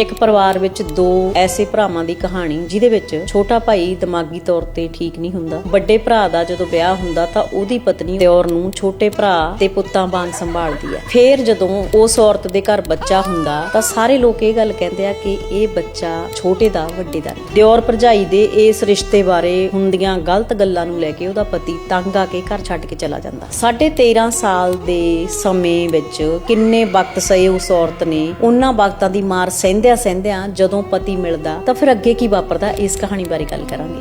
ਇੱਕ ਪਰਿਵਾਰ ਵਿੱਚ ਦੋ ਐਸੇ ਭਰਾਵਾਂ ਦੀ ਕਹਾਣੀ, ਜਿਹਦੇ ਵਿੱਚ ਛੋਟਾ ਭਾਈ ਦਿਮਾਗੀ ਤੌਰ ਤੇ ਠੀਕ ਨਹੀਂ ਹੁੰਦਾ, ਵੱਡੇ ਭਰਾ ਦਾ ਜਦੋਂ ਵਿਆਹ ਹੁੰਦਾ ਤਾਂ ਉਹਦੀ ਪਤਨੀ ਦਿਓਰ ਨੂੰ ਛੋਟੇ ਭਰਾ ਤੇ ਪੁੱਤਾਂ ਵਾਂਗ ਸੰਭਾਲਦੀ ਹੈ। ਫੇਰ ਜਦੋਂ ਉਸ ਔਰਤ ਦੇ ਘਰ ਬੱਚਾ ਹੁੰਦਾ ਤਾਂ ਸਾਰੇ ਲੋਕ ਇਹ ਗੱਲ ਕਹਿੰਦੇ ਆ ਕਿ ਇਹ ਬੱਚਾ ਛੋਟੇ ਦਾ, ਵੱਡੇ ਦਾ ਦਿਓਰ ਭਰਜਾਈ ਦੇ ਇਸ ਰਿਸ਼ਤੇ ਬਾਰੇ ਹੁੰਦੀਆਂ ਗਲਤ ਗੱਲਾਂ ਨੂੰ ਲੈ ਕੇ ਉਹਦਾ ਪਤੀ ਤੰਗ ਆ ਕੇ ਘਰ ਛੱਡ ਕੇ ਚਲਾ ਜਾਂਦਾ। ਸਾਢੇ 13 ਸਾਲ ਦੇ ਸਮੇਂ ਵਿੱਚ ਕਿੰਨੇ ਵਕਤ ਸਹੇ ਉਸ ਔਰਤ ਨੇ, ਉਹਨਾਂ ਵਕਤਾਂ ਦੀ ਮਾਰ ਸਹਿੰਦੇ ਸਹਿੰਦਿਆਂ ਸਹਿੰਦਿਆਂ ਜਦੋਂ ਪਤੀ ਮਿਲਦਾ ਤਾਂ ਫਿਰ ਅੱਗੇ ਕੀ ਵਾਪਰਦਾ, ਇਸ ਕਹਾਣੀ ਬਾਰੇ ਗੱਲ ਕਰਾਂਗੇ।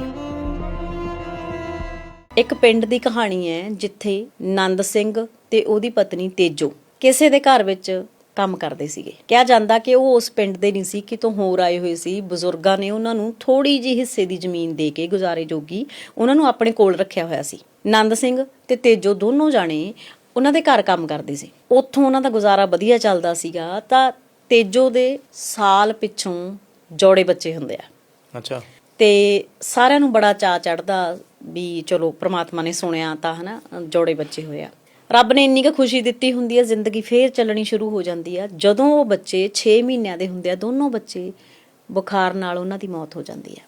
ਇੱਕ ਪਿੰਡ ਦੀ ਕਹਾਣੀ ਹੈ ਜਿੱਥੇ ਨੰਦ ਸਿੰਘ ਤੇ ਉਹਦੀ ਪਤਨੀ ਤੇਜੋ ਕਿਸੇ ਦੇ ਘਰ ਵਿੱਚ ਕੰਮ ਕਰਦੇ ਸੀਗੇ। ਕਿਹਾ ਜਾਂਦਾ ਕਿ ਉਹ ਉਸ ਪਿੰਡ ਦੇ ਨਹੀਂ ਸੀ, ਕਿਤੋਂ ਹੋਰ ਆਏ ਹੋਏ ਸੀ। ਬਜ਼ੁਰਗਾਂ ਨੇ ਉਹਨਾਂ ਨੂੰ ਥੋੜੀ ਜਿਹੀ ਹਿੱਸੇ ਦੀ ਜ਼ਮੀਨ ਦੇ ਕੇ ਗੁਜ਼ਾਰੇ ਜੋਗੀ ਉਹਨਾਂ ਨੂੰ ਆਪਣੇ ਕੋਲ ਰੱਖਿਆ ਹੋਇਆ ਸੀ। ਨੰਦ ਸਿੰਘ ਤੇ ਤੇਜੋ ਦੋਨੋਂ ਜਾਣੇ ਉਹਨਾਂ ਦੇ ਘਰ ਕੰਮ ਕਰਦੇ ਸੀ। ਉੱਥੋਂ ਉਹਨਾਂ ਦਾ ਗੁਜ਼ਾਰਾ ਵਧੀਆ ਚੱਲਦਾ ਸੀਗਾ ਤਾਂ ਤੇਜੋ ਦੇ ਸਾਲ ਪਿੱਛੋਂ ਜੋੜੇ ਬੱਚੇ ਹੁੰਦੇ ਆ। ਅੱਛਾ। ਤੇ ਸਾਰਿਆਂ ਨੂੰ ਬੜਾ ਚਾਅ ਚੜਦਾ ਵੀ ਚਲੋ ਪ੍ਰਮਾਤਮਾ ਨੇ ਸੁਣਿਆ ਤਾਂ ਹਨਾ ਜੋੜੇ ਬੱਚੇ ਹੋਏ ਆ। ਰੱਬ ਨੇ ਇੰਨੀ ਕੁ ਖੁਸ਼ੀ ਦਿੱਤੀ ਹੁੰਦੀ ਹੈ ਜ਼ਿੰਦਗੀ ਫੇਰ ਚੱਲਣੀ ਸ਼ੁਰੂ ਹੋ ਜਾਂਦੀ ਆ। ਜਦੋਂ ਉਹ ਬੱਚੇ 6 ਮਹੀਨਿਆਂ ਦੇ ਹੁੰਦੇ ਆ ਦੋਨੋਂ ਬੱਚੇ ਬੁਖਾਰ ਨਾਲ ਉਹਨਾਂ ਦੀ ਮੌਤ ਹੋ ਜਾਂਦੀ ਆ।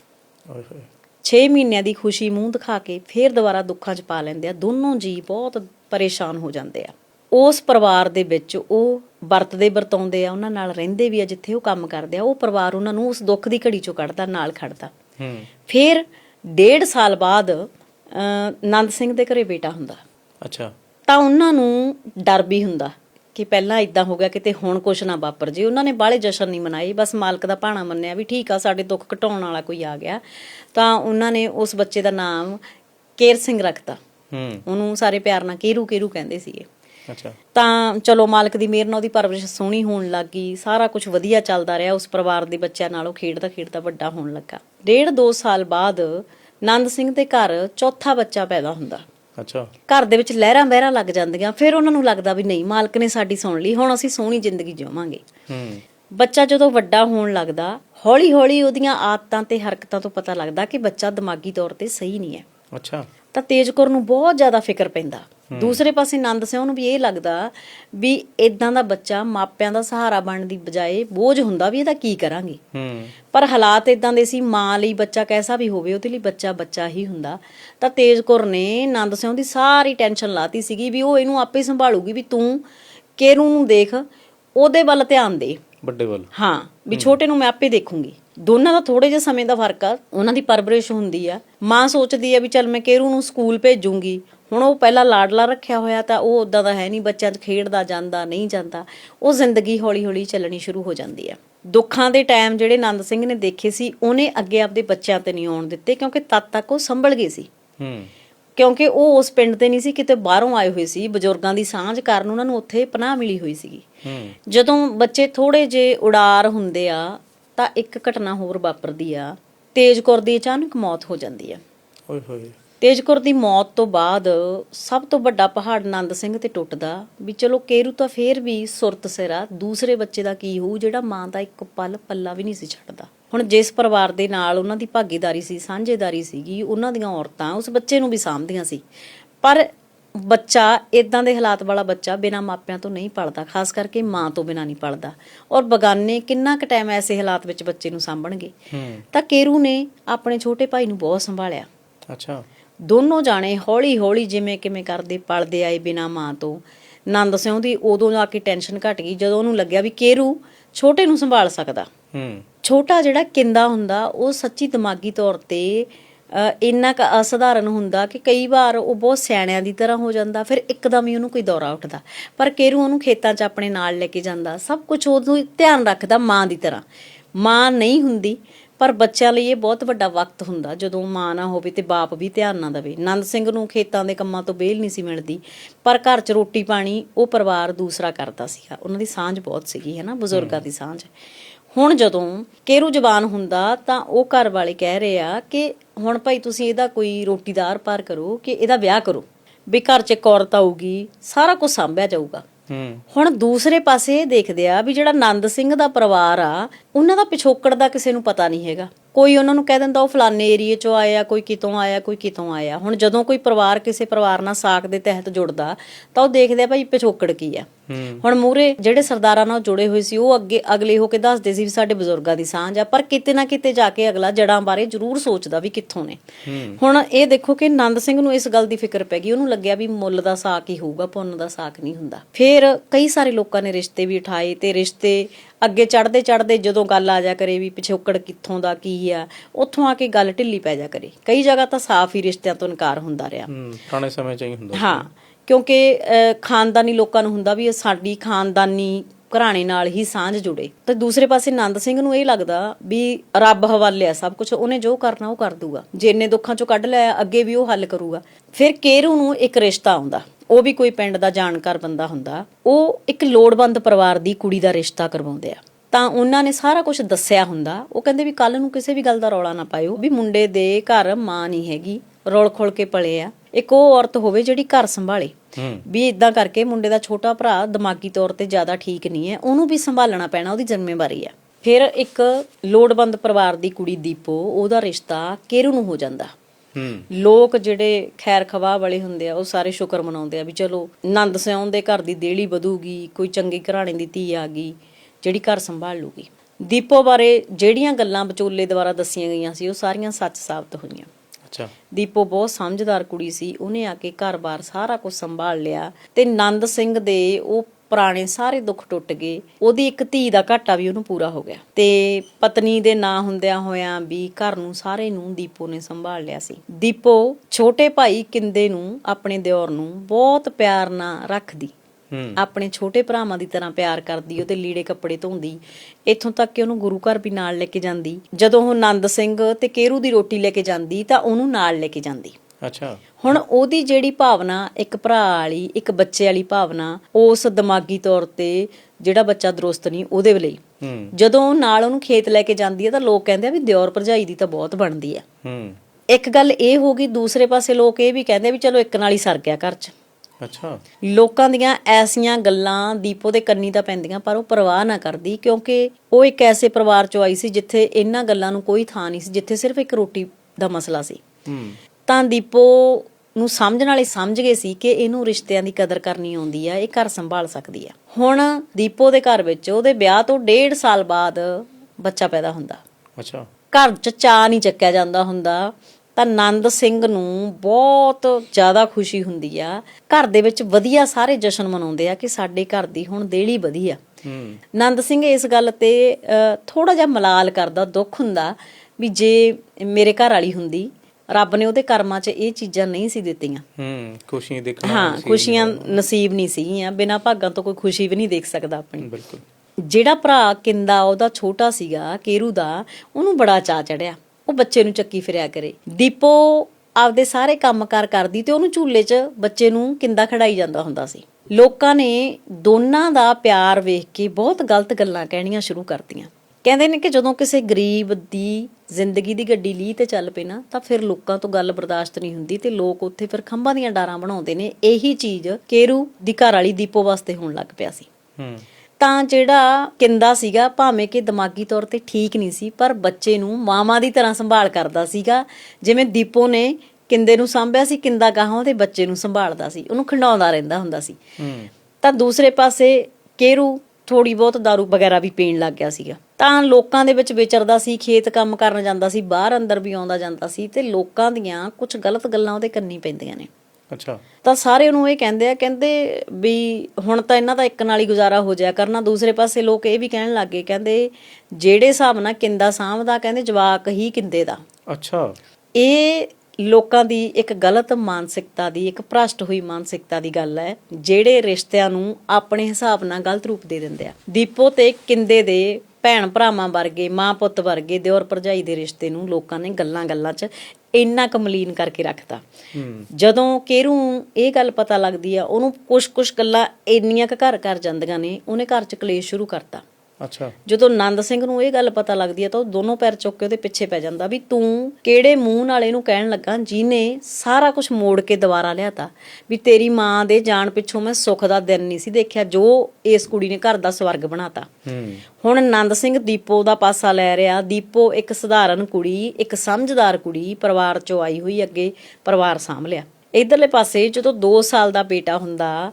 ਓਏ ਹੋਏ। 6 ਮਹੀਨਿਆਂ ਦੀ ਖੁਸ਼ੀ ਮੂੰਹ ਦਿਖਾ ਕੇ ਫੇਰ ਦੁਬਾਰਾ ਦੁੱਖਾਂ 'ਚ ਪਾ ਲੈਂਦੇ ਆ। ਦੋਨੋਂ ਜੀ ਬਹੁਤ ਪਰੇਸ਼ਾਨ ਹੋ ਜਾਂਦੇ ਆ। ਉਸ ਪਰਿਵਾਰ ਦੇ ਵਿੱਚ ਉਹ ਵਰਤਦੇ ਵਰਤਾਉਂਦੇ ਆ ਉਹਨਾਂ ਨਾਲ ਰਹਿੰਦੇ ਵੀ ਆ ਜਿੱਥੇ ਉਹ ਕੰਮ ਕਰਦੇ ਆ ਉਹ ਪਰਿਵਾਰ ਉਹਨਾਂ ਨੂੰ ਉਸ ਦੁੱਖ ਦੀ ਘੜੀ 'ਚੋਂ ਕੱਢਦਾ ਨਾਲ ਖੜਦਾ। ਹੂੰ। ਫਿਰ ਡੇਢ ਸਾਲ ਬਾਅਦ ਨੰਦ ਸਿੰਘ ਦੇ ਘਰੇ ਬੇਟਾ ਹੁੰਦਾ। ਅੱਛਾ। ਤਾਂ ਉਹਨਾਂ ਨੂੰ ਡਰ ਵੀ ਹੁੰਦਾ ਕਿ ਪਹਿਲਾਂ ਇਦਾਂ ਹੋ ਗਿਆ ਕਿਤੇ ਹੁਣ ਕੁਛ ਨਾ ਵਾਪਰ ਜੇ। ਉਹਨਾਂ ਨੇ ਬਾਹਲੇ ਜਸ਼ਨ ਨਹੀਂ ਮਨਾਏ ਬਸ ਮਾਲਕ ਦਾ ਭਾਣਾ ਮੰਨਿਆ ਵੀ ਠੀਕ ਆ ਸਾਡੇ ਦੁੱਖ ਘਟਾਉਣ ਵਾਲਾ ਕੋਈ ਆ ਗਿਆ। ਤਾਂ ਉਹਨਾਂ ਨੇ ਉਸ ਬੱਚੇ ਦਾ ਨਾਮ ਕੇਰ ਸਿੰਘ ਰੱਖਤਾ। ਹੂੰ। ਉਹਨੂੰ ਸਾਰੇ ਪਿਆਰ ਨਾਲ ਕੇਰੂ ਕੇਰੂ ਕਹਿੰਦੇ ਸੀਗੇ। ਅੱਛਾ। ਤਾਂ ਚਲੋ ਮਾਲਕ ਦੀ ਮਿਹਰ ਨਾਲ ਉਹਦੀ ਪਰਵਰਿਸ਼ ਸੋਹਣੀ ਹੋਣ ਲੱਗੀ ਸਾਰਾ ਕੁਝ ਵਧੀਆ ਚੱਲਦਾ ਰਿਹਾ। ਉਸ ਪਰਿਵਾਰ ਦੇ ਬੱਚਿਆਂ ਨਾਲ ਉਹ ਖੇਡਦਾ ਖੇਡਦਾ ਵੱਡਾ ਹੋਣ ਲੱਗਾ। ਡੇਢ ਦੋ ਸਾਲ ਬਾਅਦ ਨੰਦ ਸਿੰਘ ਦੇ ਘਰ ਚੌਥਾ ਬੱਚਾ ਪੈਦਾ ਹੁੰਦਾ। ਅੱਛਾ। ਘਰ ਦੇ ਵਿੱਚ ਲਹਿਰਾਂ ਬਹਿਰਾਂ ਲੱਗ ਜਾਂਦੀਆਂ। ਫਿਰ ਉਹਨਾਂ ਨੂੰ ਲੱਗਦਾ ਵੀ ਨਹੀਂ ਮਾਲਕ ਨੇ ਸਾਡੀ ਸੁਣ ਲਈ। ਹੁਣ ਅਸੀਂ ਸੋਹਣੀ ਜ਼ਿੰਦਗੀ ਜਿਵਾਂਗੇ ਹੂੰ। ਬੱਚਾ ਜਦੋਂ ਵੱਡਾ ਹੋਣ ਲੱਗਦਾ ਹੌਲੀ ਹੌਲੀ ਉਹਦੀਆਂ ਆਦਤਾਂ ਤੇ ਹਰਕਤਾਂ ਤੋਂ ਪਤਾ ਲੱਗਦਾ ਕਿ ਬੱਚਾ ਦਿਮਾਗੀ ਤੌਰ ਤੇ ਸਹੀ ਨਹੀਂ ਹੈ। ਅੱਛਾ। ਤਾਂ ਤੇਜਕੌਰ ਨੂੰ ਬਹੁਤ ਜ਼ਿਆਦਾ ਫਿਕਰ ਪੈਂਦਾ। ਦੂਸਰੇ ਪਾਸੇ ਨੰਦ ਸਿੰਘ ਨੂੰ ਵੀ ਇਹ ਲੱਗਦਾ ਵੀ ਇਦਾਂ ਦਾ ਬੱਚਾ ਮਾਪਿਆਂ ਦਾ ਸਹਾਰਾ ਬਣਨ ਦੀ ਬਜਾਏ ਬੋਝ ਹੁੰਦਾ ਵੀ ਇਹਦਾ ਕੀ ਕਰਾਂਗੇ। ਪਰ ਹਾਲਾਤ ਇਦਾਂ ਦੇ ਸੀ ਮਾਂ ਲਈ ਬੱਚਾ ਕੈਸਾ ਵੀ ਹੋਵੇ ਉਹਦੇ ਲਈ ਬੱਚਾ ਬੱਚਾ ਹੀ ਹੁੰਦਾ। ਤਾਂ ਤੇਜਕੌਰ ਨੇ ਨੰਦ ਸਿੰਘ ਦੀ ਸਾਰੀ ਟੈਨਸ਼ਨ ਲਾਤੀ ਸੀਗੀ ਵੀ ਉਹ ਇਹਨੂੰ ਆਪੇ ਸੰਭਾਲੂਗੀ ਵੀ ਤੂੰ ਕੇਰੂ ਨੂੰ ਦੇਖ ਉਹਦੇ ਵੱਲ ਧਿਆਨ ਦੇ। ਵੱਡੇ ਵੱਲ। ਹਾਂ ਵੀ ਛੋਟੇ ਨੂੰ ਮੈਂ ਆਪੇ ਦੇਖੂੰਗੀ। ਦੋਨਾਂ ਦਾ ਥੋੜੇ ਜਿਹਾ ਸਮੇਂ ਦਾ ਫ਼ਰਕ ਆ ਉਹਨਾਂ ਦੀ ਪਰਵਰਿਸ਼ ਹੁੰਦੀ ਆ। ਮਾਂ ਸੋਚਦੀ ਆ ਵੀ ਚੱਲ ਮੈਂ ਕੇਰੂ ਨੂੰ ਸਕੂਲ ਭੇਜੂੰਗੀ ਹੁਣ ਉਹ ਪਹਿਲਾਂ ਲਾਡਲਾ ਰੱਖਿਆ ਹੋਇਆ ਤਾਂ ਉਹ ਉਦਾਂ ਦਾ ਹੈ ਨਹੀਂ ਬੱਚਿਆਂ 'ਚ ਖੇਡਦਾ ਜਾਂਦਾ ਨਹੀਂ ਜਾਂਦਾ। ਉਹ ਜ਼ਿੰਦਗੀ ਹੌਲੀ-ਹੌਲੀ ਚੱਲਣੀ ਸ਼ੁਰੂ ਹੋ ਜਾਂਦੀ ਆ ਦੁੱਖਾਂ ਦੇ ਟਾਈਮ ਜਿਹੜੇ ਨੰਦ ਸਿੰਘ ਨੇ ਦੇਖੇ ਸੀ ਉਹਨੇ ਅੱਗੇ ਆਪਦੇ ਬੱਚਿਆਂ ਤੇ ਨਹੀਂ ਆਉਣ ਦਿੱਤੇ ਕਿਉਂਕਿ ਤਦ ਤੱਕ ਉਹ ਸੰਭਲ ਗਏ ਸੀ। ਹੂੰ। ਕਿਉਂਕਿ ਉਹ ਉਸ ਪਿੰਡ ਤੇ ਨਹੀਂ ਸੀ ਕਿਤੇ ਬਾਹਰੋਂ ਆਏ ਹੋਏ ਸੀ। ਬਜ਼ੁਰਗਾਂ ਦੀ ਸਾਂਝ ਕਾਰਨ ਉਹਨਾਂ ਨੂੰ ਉੱਥੇ ਪਨਾਹ ਮਿਲੀ ਹੋਈ ਸੀਗੀ। ਹੂੰ। ਜਦੋਂ ਬੱਚੇ ਥੋੜੇ ਜੇ ਉਡਾਰ ਹੁੰਦੇ ਆ ਤਾਂ ਇੱਕ ਘਟਨਾ ਹੋਰ ਵਾਪਰਦੀ ਆ। ਤੇਜਕੌਰ ਦੀ ਅਚਾਨਕ ਮੌਤ ਹੋ ਜਾਂਦੀ ਆ। ਓਏ ਹੋਏ। ਤੇਜਕੌਰ ਦੀ ਮੌਤ ਤੋਂ ਬਾਅਦ ਸਭ ਤੋਂ ਵੱਡਾ ਪਹਾੜ ਨੰਦ ਸਿੰਘ ਤੇ ਟੁੱਟਦਾ ਵੀ ਚਲੋ ਕੇਰੂ ਤਾਂ ਫੇਰ ਵੀ ਸੁਰਤ ਸਿਰਾ ਦੂਸਰੇ ਬੱਚੇ ਦਾ ਕੀ ਹੋਊ ਜਿਹੜਾ ਮਾਂ ਦਾ ਇੱਕ ਪਲ ਪੱਲਾ ਵੀ ਨਹੀਂ ਸੀ ਛੱਡਦਾ। ਹੁਣ ਜਿਸ ਪਰਿਵਾਰ ਦੇ ਨਾਲ ਉਹਨਾਂ ਦੀ ਭਾਗੀਦਾਰੀ ਸੀ ਸਾਂਝੇਦਾਰੀ ਸੀਗੀ ਉਹਨਾਂ ਦੀਆਂ ਔਰਤਾਂ ਉਸ ਬੱਚੇ ਨੂੰ ਵੀ ਸਾਂਭਦੀਆਂ ਸੀ। ਪਰ ਬੱਚਾ ਇਦਾਂ ਦੇ ਹਾਲਾਤ ਵਾਲਾ ਬੱਚਾ ਬਿਨਾਂ ਮਾਪਿਆਂ ਤੋਂ ਨਹੀਂ ਪਲਦਾ ਖਾਸ ਕਰਕੇ ਮਾਂ ਤੋਂ ਬਿਨਾਂ ਨਹੀਂ ਪਲਦਾ। ਔਰ ਬਗਾਨੇ ਕਿੰਨਾ ਕੁ ਟਾਈਮ ਐਸੇ ਹਾਲਾਤ ਵਿੱਚ ਬੱਚੇ ਨੂੰ ਸਾਂਭਣਗੇ। ਤਾਂ ਕੇਰੂ ਨੇ ਆਪਣੇ ਛੋਟੇ ਭਾਈ ਨੂੰ ਬਹੁਤ ਸੰਭਾਲਿਆ। ਅੱਛਾ। ਦੋਨੋਂ ਜਾਣੇ ਹੌਲੀ ਹੌਲੀ ਜਿਵੇਂ ਕਿਵੇਂ ਕਰਦੇ ਪਲਦੇ ਆਏ ਬਿਨਾ ਮਾਂ ਤੋਂ। ਨੰਦ ਸਿੰਘ ਦੀ ਉਦੋਂ ਜਾ ਕੇ ਟੈਨਸ਼ਨ ਘਟ ਗਈ ਜਦੋਂ ਉਹਨੂੰ ਲੱਗਿਆ ਵੀ ਕੇਰੂ ਛੋਟੇ ਨੂੰ ਸੰਭਾਲ ਸਕਦਾ। ਹੂੰ। ਛੋਟਾ ਜਿਹੜਾ ਕਿੰਦਾ ਹੁੰਦਾ ਉਹ ਸੱਚੀ ਦਿਮਾਗੀ ਤੌਰ ਤੇ ਇੰਨਾ ਕੁ ਅਸਧਾਰਨ ਹੁੰਦਾ ਕਿ ਕਈ ਵਾਰ ਉਹ ਬਹੁਤ ਸਿਆਣਿਆਂ ਦੀ ਤਰ੍ਹਾਂ ਹੋ ਜਾਂਦਾ ਫਿਰ ਇੱਕਦਮ ਹੀ ਉਹਨੂੰ ਕੋਈ ਦੌਰਾ ਉੱਠਦਾ। ਪਰ ਕੇਰੂ ਉਹਨੂੰ ਖੇਤਾਂ 'ਚ ਆਪਣੇ ਨਾਲ ਲੈ ਕੇ ਜਾਂਦਾ। ਸਭ ਕੁਝ ਉਹਨੂੰ ਧਿਆਨ ਰੱਖਦਾ ਮਾਂ ਦੀ ਤਰ੍ਹਾਂ। ਮਾਂ ਨਹੀਂ ਹੁੰਦੀ ਪਰ ਬੱਚਿਆਂ ਲਈ ਇਹ ਬਹੁਤ ਵੱਡਾ ਵਕਤ ਹੁੰਦਾ, ਜਦੋਂ ਮਾਂ ਨਾ ਹੋਵੇ ਤੇ ਬਾਪ ਵੀ ਧਿਆਨ ਨਾ ਦੇਵੇ। ਨੰਦ ਸਿੰਘ ਨੂੰ ਖੇਤਾਂ ਦੇ ਕੰਮਾਂ ਤੋਂ ਬੇਲ ਨਹੀਂ ਸੀ ਮਿਲਦੀ, ਪਰ ਘਰ 'ਚ ਰੋਟੀ ਪਾਣੀ, ਉਹ ਪਰਿਵਾਰ ਦੂਸਰਾ ਕਰਦਾ ਸੀਗਾ। ਉਹਨਾਂ ਦੀ ਸਾਂਝ ਬਹੁਤ ਸੀਗੀ ਹੈ ਨਾ ਬਜ਼ੁਰਗਾਂ ਦੀ ਸਾਂਝ। ਹੁਣ ਜਦੋਂ ਕੇਰੂ ਜਵਾਨ ਹੁੰਦਾ, ਤਾਂ ਉਹ ਘਰ ਵਾਲੇ ਕਹਿ ਰਹੇ ਆ ਕਿ ਹੁਣ ਭਾਈ ਤੁਸੀਂ ਇਹਦਾ ਕੋਈ ਰੋਟੀਦਾਰ ਪਾਰ ਕਰੋ, ਕਿ ਇਹਦਾ ਵਿਆਹ ਕਰੋ। ਵੀ ਘਰ 'ਚ ਇੱਕ ਔਰਤ ਆਊਗੀ, ਸਾਰਾ ਕੁਝ ਸੰਭਿਆ ਜਾਊਗਾ। ਹੁਣ ਦੂਸਰੇ ਪਾਸੇ ਇਹ ਦੇਖਦੇ ਆ ਵੀ ਜਿਹੜਾ ਆਨੰਦ ਸਿੰਘ ਦਾ ਪਰਿਵਾਰ ਆ, ਉਹਨਾਂ ਦਾ ਪਿਛੋਕੜ ਦਾ ਕਿਸੇ ਨੂੰ ਪਤਾ ਨਹੀਂ ਹੈਗਾ। ਕੋਈ ਉਹਨਾਂ ਨੂੰ ਕਹਿ ਦਿੰਦਾ ਉਹ ਫਲਾਣੇ ਏਰੀਏ ਚੋਂ ਆਇਆ ਕੋਈ ਕਿਤੋਂ ਆਇਆ ਕੋਈ ਕਿਤੋਂ ਆਇਆ। ਹੁਣ ਜਦੋਂ ਕੋਈ ਪਰਿਵਾਰ ਕਿਸੇ ਪਰਿਵਾਰ ਨਾਲ ਸਾਕ ਦੇ ਤਹਿਤ ਜੁੜਦਾ ਤਾਂ ਉਹ ਦੇਖਦੇ ਆ ਭਾਈ ਪਿਛੋਕੜ ਕੀ ਆ। ਹੁਣ ਮੂਰੇ ਜਿਹੜੇ ਸਰਦਾਰਾਂ ਨਾਲ ਜੁੜੇ ਹੋਏ ਸੀ ਉਹ ਅੱਗੇ ਅਗਲੇ ਹੋ ਕੇ ਦੱਸਦੇ ਸੀ ਵੀ ਸਾਡੇ ਬਜ਼ੁਰਗਾਂ ਦੀ ਸਾਂਝ ਆ ਪਰ ਕਿਤੇ ਨਾ ਕਿਤੇ ਜਾ ਕੇ ਅਗਲਾ ਜੜਾਂ ਬਾਰੇ ਜ਼ਰੂਰ ਸੋਚਦਾ ਵੀ ਕਿੱਥੋਂ ਨੇ। ਹੁਣ ਇਹ ਦੇਖੋ ਕਿ ਨੰਦ ਸਿੰਘ ਨੂੰ ਇਸ ਗੱਲ ਦੀ ਫਿਕਰ ਪੈ ਗਈ ਉਹਨੂੰ ਲੱਗਿਆ ਵੀ ਮੁੱਲ ਦਾ ਸਾਕ ਹੀ ਹੋਊਗਾ ਪੁੰਨ ਦਾ ਸਾਕ ਨਹੀਂ ਹੁੰਦਾ। ਫਿਰ ਕਈ ਸਾਰੇ ਲੋਕਾਂ ਨੇ ਰਿਸ਼ਤੇ ਵੀ ਉਠਾਏ ਤੇ ਰਿਸ਼ਤੇ ਅੱਗੇ ਚੜਦੇ ਚੜਦੇ ਜਦੋਂ ਗੱਲ ਆ ਜਾ ਕਰੇ ਵੀ ਪਿਛੋਕੜ ਕਿੱਥੋਂ ਦਾ ਕੀ ਆ ਉੱਥੋਂ ਆ ਕੇ ਗੱਲ ਢਿੱਲੀ ਪੈ ਜਾ ਕਰੇ। ਕਈ ਜਗ੍ਹਾ ਤਾਂ ਸਾਫ਼ ਹੀ ਰਿਸ਼ਤਿਆਂ ਤੋਂ ਇਨਕਾਰ ਹੁੰਦਾ ਰਿਹਾ। ਹੂੰ ਪੁਰਾਣੇ ਸਮੇਂ ਚ ਹੀ ਹੁੰਦਾ। ਹਾਂ ਕਿਉਂਕਿ ਖਾਨਦਾਨੀ ਲੋਕਾਂ ਨੂੰ ਹੁੰਦਾ ਵੀ ਸਾਡੀ ਖਾਨਦਾਨੀ ਘਰਾਣੇ ਨਾਲ ਹੀ ਸਾਂਝ ਜੁੜੇ। ਤੇ ਦੂਸਰੇ ਪਾਸੇ ਨੰਦ ਸਿੰਘ ਨੂੰ ਇਹ ਲੱਗਦਾ ਵੀ ਰੱਬ ਹਵਾਲੇ ਆ ਸਭ ਕੁਝ ਉਹਨੇ ਜੋ ਕਰਨਾ ਉਹ ਕਰ ਦੂਗਾ। ਜੇ ਇੰਨੇ ਦੁੱਖਾਂ ਚੋਂ ਕੱਢ ਲਿਆ ਅੱਗੇ ਵੀ ਉਹ ਹੱਲ ਕਰੂਗਾ। ਫਿਰ ਕੇਰੂ ਨੂੰ ਇੱਕ ਰਿਸ਼ਤਾ ਆਉਂਦਾ। ਉਹ ਵੀ ਕੋਈ ਪਿੰਡ ਦਾ ਜਾਣਕਾਰ ਬੰਦਾ ਹੁੰਦਾ ਉਹ ਇੱਕ ਲੋੜਵੰਦ ਪਰਿਵਾਰ ਦੀ ਕੁੜੀ ਦਾ ਰਿਸ਼ਤਾ ਕਰਵਾਉਂਦੇ ਆ। ਤਾਂ ਉਹਨਾਂ ਨੇ ਸਾਰਾ ਕੁਝ ਦੱਸਿਆ ਹੁੰਦਾ। ਉਹ ਕਹਿੰਦੇ ਵੀ ਕੱਲ ਨੂੰ ਕਿਸੇ ਵੀ ਗੱਲ ਦਾ ਰੌਲਾ ਨਾ ਪਾਇਓ ਵੀ ਮੁੰਡੇ ਦੇ ਘਰ ਮਾਂ ਨਹੀਂ ਹੈਗੀ ਰੋਲ ਖੋਲ ਕੇ ਪਲੇ ਆ। ਇੱਕ ਉਹ ਔਰਤ ਹੋਵੇ ਜਿਹੜੀ ਘਰ ਸੰਭਾਲੇ। ਵੀ ਇਦਾਂ ਕਰਕੇ ਮੁੰਡੇ ਦਾ ਛੋਟਾ ਭਰਾ ਦਿਮਾਗੀ ਤੌਰ ਤੇ ਜ਼ਿਆਦਾ ਠੀਕ ਨਹੀਂ ਹੈ ਉਹਨੂੰ ਵੀ ਸੰਭਾਲਣਾ ਪੈਣਾ ਉਹਦੀ ਜ਼ਿੰਮੇਵਾਰੀ ਹੈ ਫਿਰ ਇੱਕ ਲੋੜਵੰਦ ਪਰਿਵਾਰ ਦੀ ਕੁੜੀ ਦੀਪੋ ਉਹਦਾ ਰਿਸ਼ਤਾ ਕੇਰੂ ਨੂੰ ਹੋ ਜਾਂਦਾ। ਲੋਕ ਜਿਹੜੇ ਖੈਰ ਖਵਾਹ ਵਾਲੇ ਹੁੰਦੇ ਆ ਉਹ ਸਾਰੇ ਸ਼ੁਕਰ ਮਨਾਉਂਦੇ ਆ ਵੀ ਚਲੋ ਨੰਦ ਸਿਉਣ ਦੇ ਘਰ ਦੀ ਦੇਲੀ ਵਧੂਗੀ ਕੋਈ ਚੰਗੀ ਘਰਾਣੇ ਦੀ ਧੀ ਆ ਗਈ ਜਿਹੜੀ ਘਰ ਸੰਭਾਲ ਲੂਗੀ। ਦੀਪੋ ਬਾਰੇ ਜਿਹੜੀਆਂ ਗੱਲਾਂ ਵਿਚੋਲੇ ਦੁਆਰਾ ਦੱਸੀਆਂ ਗਈਆਂ ਸੀ ਉਹ ਸਾਰੀਆਂ ਸੱਚ ਸਾਬਤ ਹੋਈਆਂ। ਅੱਛਾ। ਦੀਪੋ ਬਹੁਤ ਸਮਝਦਾਰ ਕੁੜੀ ਸੀ ਉਹਨੇ ਆ ਕੇ ਘਰ-ਬਾਰ ਸਾਰਾ ਕੁਝ ਸੰਭਾਲ ਲਿਆ ਤੇ ਨੰਦ ਸਿੰਘ ਦੇ ਉਹ ਪੁਰਾਣੇ ਸਾਰੇ ਦੁੱਖ ਟੁੱਟ ਗਏ। ਉਹਦੀ ਇੱਕ ਧੀ ਦਾ ਘਾਟਾ ਵੀ ਉਹਨੂੰ ਪੂਰਾ ਹੋ ਗਿਆ। ਤੇ ਪਤਨੀ ਦੇ ਨਾਂ ਹੁੰਦਿਆਂ ਹੋਇਆਂ ਵੀ ਘਰ ਨੂੰ ਸਾਰੇ ਨੂੰ ਦੀਪੋ ਨੇ ਸੰਭਾਲ ਲਿਆ ਸੀ। ਦੀਪੋ ਛੋਟੇ ਭਾਈ ਕਿੰਦੇ ਨੂੰ ਆਪਣੇ ਦਿਓਰ ਨੂੰ ਬਹੁਤ ਪਿਆਰ ਨਾਲ ਰੱਖਦੀ। ਆਪਣੇ ਛੋਟੇ ਭਰਾਵਾਂ ਦੀ ਤਰ੍ਹਾਂ ਪਿਆਰ ਕਰਦੀ ਉਹਦੇ ਲੀੜੇ ਕੱਪੜੇ ਧੋਂਦੀ ਇੱਥੋਂ ਤੱਕ ਕਿ ਉਹਨੂੰ ਗੁਰੂ ਘਰ ਵੀ ਨਾਲ ਲੈ ਕੇ ਜਾਂਦੀ। ਜਦੋਂ ਉਹ ਨੰਦ ਸਿੰਘ ਤੇ ਕੇਰੂ ਦੀ ਰੋਟੀ ਲੈ ਕੇ ਜਾਂਦੀ ਤਾਂ ਉਹਨੂੰ ਨਾਲ ਲੈ ਕੇ ਜਾਂਦੀ। ਅੱਛਾ। ਹੁਣ ਉਹਦੀ ਜਿਹੜੀ ਭਾਵਨਾ ਇੱਕ ਭਰਾ ਵਾਲੀ ਇੱਕ ਬੱਚੇ ਵਾਲੀ ਭਾਵਨਾ ਉਸ ਦਿਮਾਗੀ ਤੌਰ ਤੇ ਜਿਹੜਾ ਬੱਚਾ ਦਰੁਸਤ ਨਹੀਂ ਉਹਦੇ ਲਈ। ਜਦੋਂ ਨਾਲ ਉਹਨੂੰ ਖੇਤ ਲੈ ਕੇ ਜਾਂਦੀ ਹੈ ਤਾਂ ਲੋਕ ਕਹਿੰਦੇ ਆ ਵੀ ਦਿਓਰ ਭਰਜਾਈ ਦੀ ਤਾਂ ਬਹੁਤ ਬਣਦੀ ਆ ਹੂੰ। ਇੱਕ ਗੱਲ ਇਹ ਹੋ ਗਈ ਦੂਸਰੇ ਪਾਸੇ ਲੋਕ ਇਹ ਵੀ ਕਹਿੰਦੇ ਵੀ ਚਲੋ ਇੱਕ ਨਾਲ ਹੀ ਸਰ ਗਿਆ ਘਰ 'ਚ। ਅੱਛਾ। ਲੋਕਾਂ ਦੀਆਂ ਐਸੀਆਂ ਗੱਲਾਂ ਦੀਪੋ ਦੇ ਕੰਨੀ ਤਾਂ ਪੈਂਦੀਆਂ ਪਰ ਉਹ ਪਰਵਾਹ ਨਾ ਕਰਦੀ ਕਿਉਂਕਿ ਉਹ ਇੱਕ ਐਸੇ ਪਰਿਵਾਰ ਚੋਂ ਆਈ ਸੀ ਜਿੱਥੇ ਇਹਨਾਂ ਗੱਲਾਂ ਨੂੰ ਕੋਈ ਥਾਂ ਨਹੀਂ ਸੀ ਜਿੱਥੇ ਸਿਰਫ ਇੱਕ ਰੋਟੀ ਦਾ ਮਸਲਾ ਸੀ। ਤਾਂ ਦੀਪੋ ਨੂੰ ਸਮਝਣ ਵਾਲੇ ਸਮਝ ਗਏ ਸੀ ਕਿ ਇਹਨੂੰ ਰਿਸ਼ਤਿਆਂ ਦੀ ਕਦਰ ਕਰਨੀ ਆਉਂਦੀ ਆ ਇਹ ਘਰ ਸੰਭਾਲ ਸਕਦੀ ਆ। ਹੁਣ ਦੀਪੋ ਦੇ ਘਰ ਵਿੱਚ ਉਹਦੇ ਵਿਆਹ ਤੋਂ ਡੇਢ ਸਾਲ ਬਾਅਦ ਬੱਚਾ ਪੈਦਾ ਹੁੰਦਾ। ਅੱਛਾ। ਘਰ 'ਚ ਚਾਹ ਨਹੀਂ ਚੱਕਿਆ ਜਾਂਦਾ ਹੁੰਦਾ। ਤਾਂ ਨੰਦ ਸਿੰਘ ਨੂੰ ਬਹੁਤ ਜ਼ਿਆਦਾ ਖੁਸ਼ੀ ਹੁੰਦੀ ਆ। ਘਰ ਦੇ ਵਿੱਚ ਵਧੀਆ ਸਾਰੇ ਜਸ਼ਨ ਮਨਾਉਂਦੇ ਆ ਕਿ ਸਾਡੇ ਘਰ ਦੀ ਹੁਣ ਦੇਲੀ ਵਧੀਆ ਹੂੰ। ਨੰਦ ਸਿੰਘ ਇਸ ਗੱਲ ਤੇ ਥੋੜਾ ਜਿਹਾ ਮਲਾਲ ਕਰਦਾ ਦੁੱਖ ਹੁੰਦਾ ਵੀ ਜੇ ਮੇਰੇ ਘਰ ਵਾਲੀ ਹੁੰਦੀ ਰੱਬ ਨੇ ਉਹਦੇ ਕਰਮਾਂ 'ਚ ਇਹ ਚੀਜ਼ਾਂ ਨਹੀਂ ਸੀ ਦਿੱਤੀਆਂ। ਹੂੰ ਖੁਸ਼ੀਆਂ ਦੇਖਣਾ ਹਾਂ ਸੀ। ਖੁਸ਼ੀਆਂ ਨਸੀਬ ਨਹੀਂ ਸੀਗੀਆਂ ਬਿਨਾਂ ਭਾਗਾਂ ਤੋਂ ਕੋਈ ਖੁਸ਼ੀ ਵੀ ਨਹੀਂ ਦੇਖ ਸਕਦਾ ਆਪਣੀ। ਬਿਲਕੁਲ। ਜਿਹੜਾ ਭਰਾ ਕਿੰਦਾ ਉਹਦਾ ਛੋਟਾ ਸੀਗਾ ਕੇਰੂ ਦਾ ਉਹਨੂੰ ਬੜਾ ਚਾਅ ਚੜਿਆ। ਉਹ ਬੱਚੇ ਨੂੰ ਚੱਕੀ ਫਿਰਿਆ ਕਰੇ। ਦੀਪੋ ਆਪਦੇ ਸਾਰੇ ਕੰਮਕਾਰ ਕਰਦੀ ਤੇ ਉਹਨੂੰ ਝੂਲੇ 'ਚ ਬੱਚੇ ਨੂੰ ਕਿੰਦਾ ਖੜਾਈ ਜਾਂਦਾ ਹੁੰਦਾ ਸੀ। ਲੋਕਾਂ ਨੇ ਦੋਨਾਂ ਦਾ ਪਿਆਰ ਵੇਖ ਕੇ ਬਹੁਤ ਗਲਤ ਗੱਲਾਂ ਕਹਿਣੀਆਂ ਸ਼ੁਰੂ ਕਰਤੀਆਂ। ਕਹਿੰਦੇ ਨੇ ਕਿ ਜਦੋਂ ਕਿਸੇ ਗਰੀਬ ਦੀ ਜ਼ਿੰਦਗੀ ਦੀ ਗੱਡੀ ਲੀ ਤੇ ਚੱਲ ਪਏ ਨਾ ਤਾਂ ਫਿਰ ਲੋਕਾਂ ਤੋਂ ਗੱਲ ਬਰਦਾਸ਼ਤ ਨਹੀਂ ਹੁੰਦੀ ਤੇ ਲੋਕ ਉੱਥੇ ਫਿਰ ਖੰਭਾਂ ਦੀਆਂ ਡਾਰਾਂ ਬਣਾਉਂਦੇ ਨੇ। ਇਹੀ ਚੀਜ਼ ਕੇਰੂ ਦੀ ਘਰ ਵਾਲੀ ਦੀਪੋ ਵਾਸਤੇ ਹੋਣ ਲੱਗ ਪਿਆ ਸੀ। ਹੂੰ। ਤਾਂ ਜਿਹੜਾ ਕਿੰਦਾ ਸੀਗਾ ਭਾਵੇਂ ਕਿ ਦਿਮਾਗੀ ਤੌਰ ਤੇ ਠੀਕ ਨਹੀਂ ਸੀ ਪਰ ਬੱਚੇ ਨੂੰ ਮਾਮਾ ਦੀ ਤਰ੍ਹਾਂ ਸੰਭਾਲ ਕਰਦਾ ਸੀਗਾ। ਜਿਵੇਂ ਦੀਪੋ ਨੇ ਕਿੰਦੇ ਨੂੰ ਸੰਭਿਆ ਸੀ ਕਿੰਦਾ ਗਾਹਾਂ ਉਹਦੇ ਬੱਚੇ ਨੂੰ ਸੰਭਾਲਦਾ ਸੀ ਉਹਨੂੰ ਖੰਡਾਉਂਦਾ ਰਹਿੰਦਾ ਹੁੰਦਾ ਸੀ। ਹੂੰ। ਤਾਂ ਦੂਸਰੇ ਪਾਸੇ ਕੇਰੂ ਥੋੜੀ ਬਹੁਤ दारू ਵਗੈਰਾ ਵੀ ਪੀਣ ਲੱਗ ਗਿਆ ਸੀਗਾ। ਤਾਂ ਲੋਕਾਂ ਦੇ ਵਿੱਚ ਵਿਚਰਦਾ ਸੀ ਖੇਤ ਕੰਮ ਕਰਨ ਜਾਂਦਾ ਸੀ ਬਾਹਰ ਅੰਦਰ ਵੀ ਆਉਂਦਾ ਜਾਂਦਾ ਸੀ ਤੇ ਲੋਕਾਂ ਦੀਆਂ ਕੁਝ ਗਲਤ ਗੱਲਾਂ ਉਹਦੇ ਕੰਨੀ ਪੈਂਦੀਆਂ ਨੇ। ਅੱਛਾ। ਤਾਂ ਸਾਰੇ ਉਹਨੂੰ ਇਹ ਕਹਿੰਦੇ ਆ ਕਹਿੰਦੇ ਵੀ ਹੁਣ ਤਾਂ ਇਹਨਾਂ ਦਾ ਇੱਕ ਨਾਲ ਹੀ ਗੁਜ਼ਾਰਾ ਹੋ ਜਾਇਆ ਕਰਨਾ ਦੂਸਰੇ ਪਾਸੇ ਲੋਕ ਇਹ ਵੀ ਕਹਿਣ ਲੱਗੇ ਕਹਿੰਦੇ ਜਿਹੜੇ ਹਿਸਾਬ ਨਾਲ ਕਿੰਦਾ ਸਾਂਭਦਾ ਕਹਿੰਦੇ ਜਵਾਕ ਹੀ ਕਿੰਦੇ ਦਾ। ਅੱਛਾ। ਇਹ ਲੋਕਾਂ ਦੀ ਇੱਕ ਗਲਤ ਮਾਨਸਿਕਤਾ ਦੀ ਇੱਕ ਭ੍ਰਸ਼ਟ ਹੋਈ ਮਾਨਸਿਕਤਾ ਦੀ ਗੱਲ ਹੈ ਜਿਹੜੇ ਰਿਸ਼ਤਿਆਂ ਨੂੰ ਆਪਣੇ ਹਿਸਾਬ ਨਾਲ ਗਲਤ ਰੂਪ ਦੇ ਦਿੰਦੇ ਆ। ਦੀਪੋ ਤੇ ਕਿੰਦੇ ਦੇ ਭੈਣ ਭਰਾਵਾਂ ਵਰਗੇ ਮਾਂ ਪੁੱਤ ਵਰਗੇ ਦਿਓਰ ਭਰਜਾਈ ਦੇ ਰਿਸ਼ਤੇ ਨੂੰ ਲੋਕਾਂ ਨੇ ਗੱਲਾਂ ਗੱਲਾਂ 'ਚ ਇੰਨਾ ਕਮਲੀਨ ਕਰਕੇ ਰੱਖਤਾ। ਹੂੰ। ਜਦੋਂ ਕੇਰੂ ਇਹ ਗੱਲ ਪਤਾ ਲੱਗਦੀ ਆ ਉਹਨੂੰ ਕੁਝ-ਕੁਝ ਗੱਲਾਂ ਇੰਨੀਆਂ ਕੁ ਘਰ ਕਰ ਜਾਂਦੀਆਂ ਨੇ ਉਹਨੇ ਘਰ 'ਚ ਕਲੇਸ਼ ਸ਼ੁਰੂ ਕਰਤਾ। ਅੱਛਾ। ਜਦੋਂ ਨੰਦ ਸਿੰਘ ਨੂੰ ਇਹ ਗੱਲ ਪਤਾ ਲੱਗਦੀ ਆ ਤਾਂ ਉਹ ਦੋਨੋਂ ਪੈਰ ਚੁੱਕ ਕੇ ਉਹਦੇ ਪਿੱਛੇ ਪੈ ਜਾਂਦਾ ਵੀ ਤੂੰ ਕਿਹੜੇ ਮੂੰਹ ਨਾਲ ਇਹਨੂੰ ਕਹਿਣ ਲੱਗਾ ਜਿਹਨੇ ਸਾਰਾ ਕੁਝ ਮੋੜ ਕੇ ਦੁਬਾਰਾ ਲਿਆਤਾ। ਵੀ ਤੇਰੀ ਮਾਂ ਦੇ ਜਾਣ ਪਿੱਛੋਂ ਮੈਂ ਸੁੱਖ ਦਾ ਦਿਨ ਨਹੀਂ ਸੀ ਦੇਖਿਆ ਜੋ ਇਸ ਕੁੜੀ ਨੇ ਘਰ ਦਾ ਸਵਰਗ ਬਣਾਤਾ। ਹੂੰ। ਹੁਣ ਨੰਦ ਸਿੰਘ ਦੀਪੋ ਦਾ ਪਾਸਾ ਲੈ ਰਿਹਾ। ਦੀਪੋ ਇੱਕ ਸਧਾਰਨ ਕੁੜੀ ਇੱਕ ਸਮਝਦਾਰ ਕੁੜੀ ਪਰਿਵਾਰ ਚੋਂ ਆਈ ਹੋਈ ਅੱਗੇ ਪਰਿਵਾਰ ਸਾਂਭ ਲਿਆ। ਇਧਰਲੇ ਪਾਸੇ ਜਦੋਂ 2 ਸਾਲ ਦਾ ਬੇਟਾ ਹੁੰਦਾ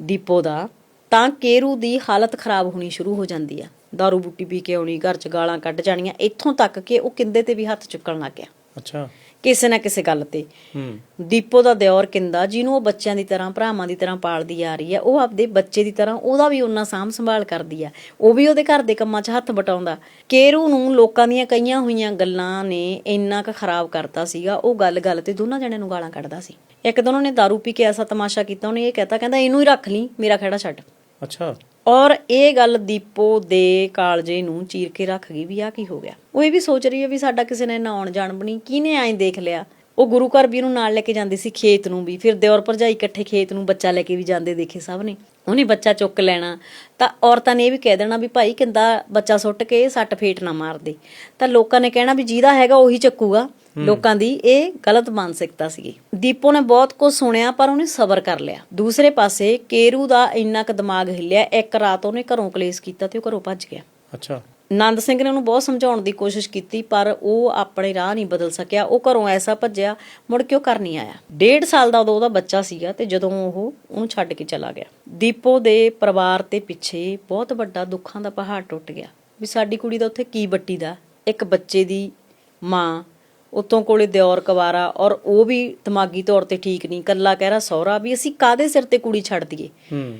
ਦੀਪੋ ਦਾ ਤਾਂ ਕੇਰੂ ਦੀ ਹਾਲਤ ਖਰਾਬ ਹੋਣੀ ਸ਼ੁਰੂ ਹੋ ਜਾਂਦੀ ਆ दारू ਬੁੱਟੀ ਪੀ ਕੇ ਆਉਣੀ ਘਰ ਚ ਗਾਲਾਂ ਕੱਢ ਜਾਣੀਆਂ ਇੱਥੋਂ ਤੱਕ ਕਿ ਉਹ ਕਿੰਦੇ ਤੇ ਵੀ ਹੱਥ ਚੁੱਕਣ ਲੱਗ ਗਿਆ ਅੱਛਾ ਕਿਸੇ ਨਾ ਕਿਸੇ ਗੱਲ ਤੇ ਹੂੰ ਦੀਪੋ ਦਾ ਦਿਓਰ ਕਿੰਦਾ ਜਿਹਨੂੰ ਉਹ ਬੱਚਿਆਂ ਦੀ ਤਰ੍ਹਾਂ ਭਰਾਵਾਂ ਦੀ ਤਰ੍ਹਾਂ ਪਾਲਦੀ ਆ ਰਹੀ ਹੈ ਉਹ ਆਪਦੇ ਬੱਚੇ ਦੀ ਤਰ੍ਹਾਂ ਉਹਦਾ ਵੀ ਉਹਨਾਂ ਸਾਂਭ ਸੰਭਾਲ ਕਰਦੀ ਆ ਉਹ ਵੀ ਉਹਦੇ ਘਰ ਦੇ ਕੰਮਾਂ 'ਚ ਹੱਥ ਬਟਾਉਂਦਾ ਕੇਰੂ ਨੂੰ ਲੋਕਾਂ ਦੀਆਂ ਕਈਆਂ ਹੋਈਆਂ ਗੱਲਾਂ ਨੇ ਇੰਨਾ ਕੁ ਖਰਾਬ ਕਰਤਾ ਸੀਗਾ ਉਹ ਗੱਲ-ਗੱਲ ਤੇ ਦੋਨਾਂ ਜਣਿਆਂ ਨੂੰ ਗਾਲਾਂ ਕੱਢਦਾ ਸੀ ਇੱਕ ਦਿਨ ਉਹਨੇ दारू ਪੀ ਕੇ ਐਸਾ ਤਮਾਸ਼ਾ ਕੀਤਾ ਉਹਨੇ ਇਹ ਕਹਿਤਾ ਕਹਿੰਦਾ ਇਹਨੂੰ ਹੀ ਰੱਖ ਲਈ ਮੇਰਾ ਖੜਾ ਛੱਡ ਅੱਛਾ। ਔਰ ਇਹ ਗੱਲ ਦੀਪੋ ਦੇ ਕਾਲਜੇ ਨੂੰ ਚੀਰ ਕੇ ਰੱਖ ਗਈ ਵੀ ਆ ਕੀ ਹੋ ਗਿਆ। ਉਹ ਇਹ ਵੀ ਸੋਚ ਰਹੀ ਹੈ ਵੀ ਸਾਡਾ ਕਿਸੇ ਨੇ ਨਾ ਆਉਣ ਜਾਣ ਬਣੀ, ਕਿਹਨੇ ਐਂ ਦੇਖ ਲਿਆ? ਉਹ ਗੁਰੂ ਘਰ ਵੀ ਉਹਨੂੰ ਨਾਲ ਲੈ ਕੇ ਜਾਂਦੀ ਸੀ, ਖੇਤ ਨੂੰ ਵੀ। ਫਿਰ ਦਿਓਰ ਭਰਜਾਈ ਇਕੱਠੇ ਖੇਤ ਨੂੰ ਬੱਚਾ ਲੈ ਕੇ ਵੀ ਜਾਂਦੇ ਦੇਖੇ ਸਭ ਨੇ। ਉਹਨੇ ਬੱਚਾ ਚੁੱਕ ਲੈਣਾ। ਤਾਂ ਔਰਤਾਂ ਨੇ ਇਹ ਵੀ ਕਹਿ ਦੇਣਾ ਵੀ ਭਾਈ ਕਿੰਦਾ ਬੱਚਾ ਸੁੱਟ ਕੇ ਸੱਟ ਫੇਟ ਨਾ ਮਾਰ ਦੇ। ਤਾਂ ਲੋਕਾਂ ਨੇ ਕਹਿਣਾ ਵੀ ਜਿਹਦਾ ਹੈਗਾ ਉਹੀ ਚੱਕੂਗਾ। ਲੋਕਾਂ ਦੀ ਇਹ ਗਲਤ ਮਾਨਸਿਕਤਾ ਸੀਗੀ। ਦੀਪੋ ਨੇ ਬਹੁਤ ਕੁਝ ਸੁਣਿਆ ਪਰ ਉਹਨੇ ਸਬਰ ਕਰ ਲਿਆ। ਦੂਸਰੇ ਪਾਸੇ ਕੇਰੂ ਦਾ ਇੰਨਾ ਕੁ ਦਿਮਾਗ ਹਿੱਲਿਆ ਇੱਕ ਰਾਤ ਉਹਨੇ ਘਰੋਂ ਕਲੇਸ਼ ਕੀਤਾ ਤੇ ਉਹ ਘਰੋਂ ਭੱਜ ਗਿਆ। ਅੱਛਾ। ਨੰਦ ਸਿੰਘ ਨੇ ਉਹਨੂੰ ਬਹੁਤ ਸਮਝਾਉਣ ਦੀ ਕੋਸ਼ਿਸ਼ ਕੀਤੀ ਪਰ ਉਹ ਆਪਣੇ ਰਾਹ ਨਹੀਂ ਬਦਲ ਸਕਿਆ। ਉਹ ਘਰੋਂ ਐਸਾ ਭੱਜਿਆ ਮੁੜ ਕੇ ਉਹ ਘਰ ਨਹੀਂ ਆਇਆ। ਡੇਢ ਸਾਲ ਦਾ ਉਦੋਂ ਉਹਦਾ ਬੱਚਾ ਸੀਗਾ ਤੇ ਜਦੋਂ ਉਹ ਉਹਨੂੰ ਛੱਡ ਕੇ ਚਲਾ ਗਿਆ। ਦੀਪੋ ਦੇ ਪਰਿਵਾਰ ਤੇ ਪਿੱਛੇ ਬਹੁਤ ਵੱਡਾ ਦੁੱਖਾਂ ਦਾ ਪਹਾੜ ਟੁੱਟ ਗਿਆ। ਵੀ ਸਾਡੀ ਕੁੜੀ ਦਾ ਉੱਥੇ ਕੀ ਬੱਟੀ ਦਾ? ਇੱਕ ਬੱਚੇ ਦੀ ਮਾਂ ਉਤੋਂ ਕੋਲੇ ਦਿਓਰ ਕਵਾਰਾ ਔਰ ਉਹ ਵੀ ਦਿਮਾਗੀ ਤੌਰ ਤੇ ਠੀਕ ਨਹੀਂ। ਕੱਲਾ ਕਹਿ ਰਾ ਸਹੁਰਾ ਵੀ ਅਸੀਂ ਕਾਦੇ ਸਿਰ ਤੇ ਕੁੜੀ ਛੱਡ ਦਈਏ?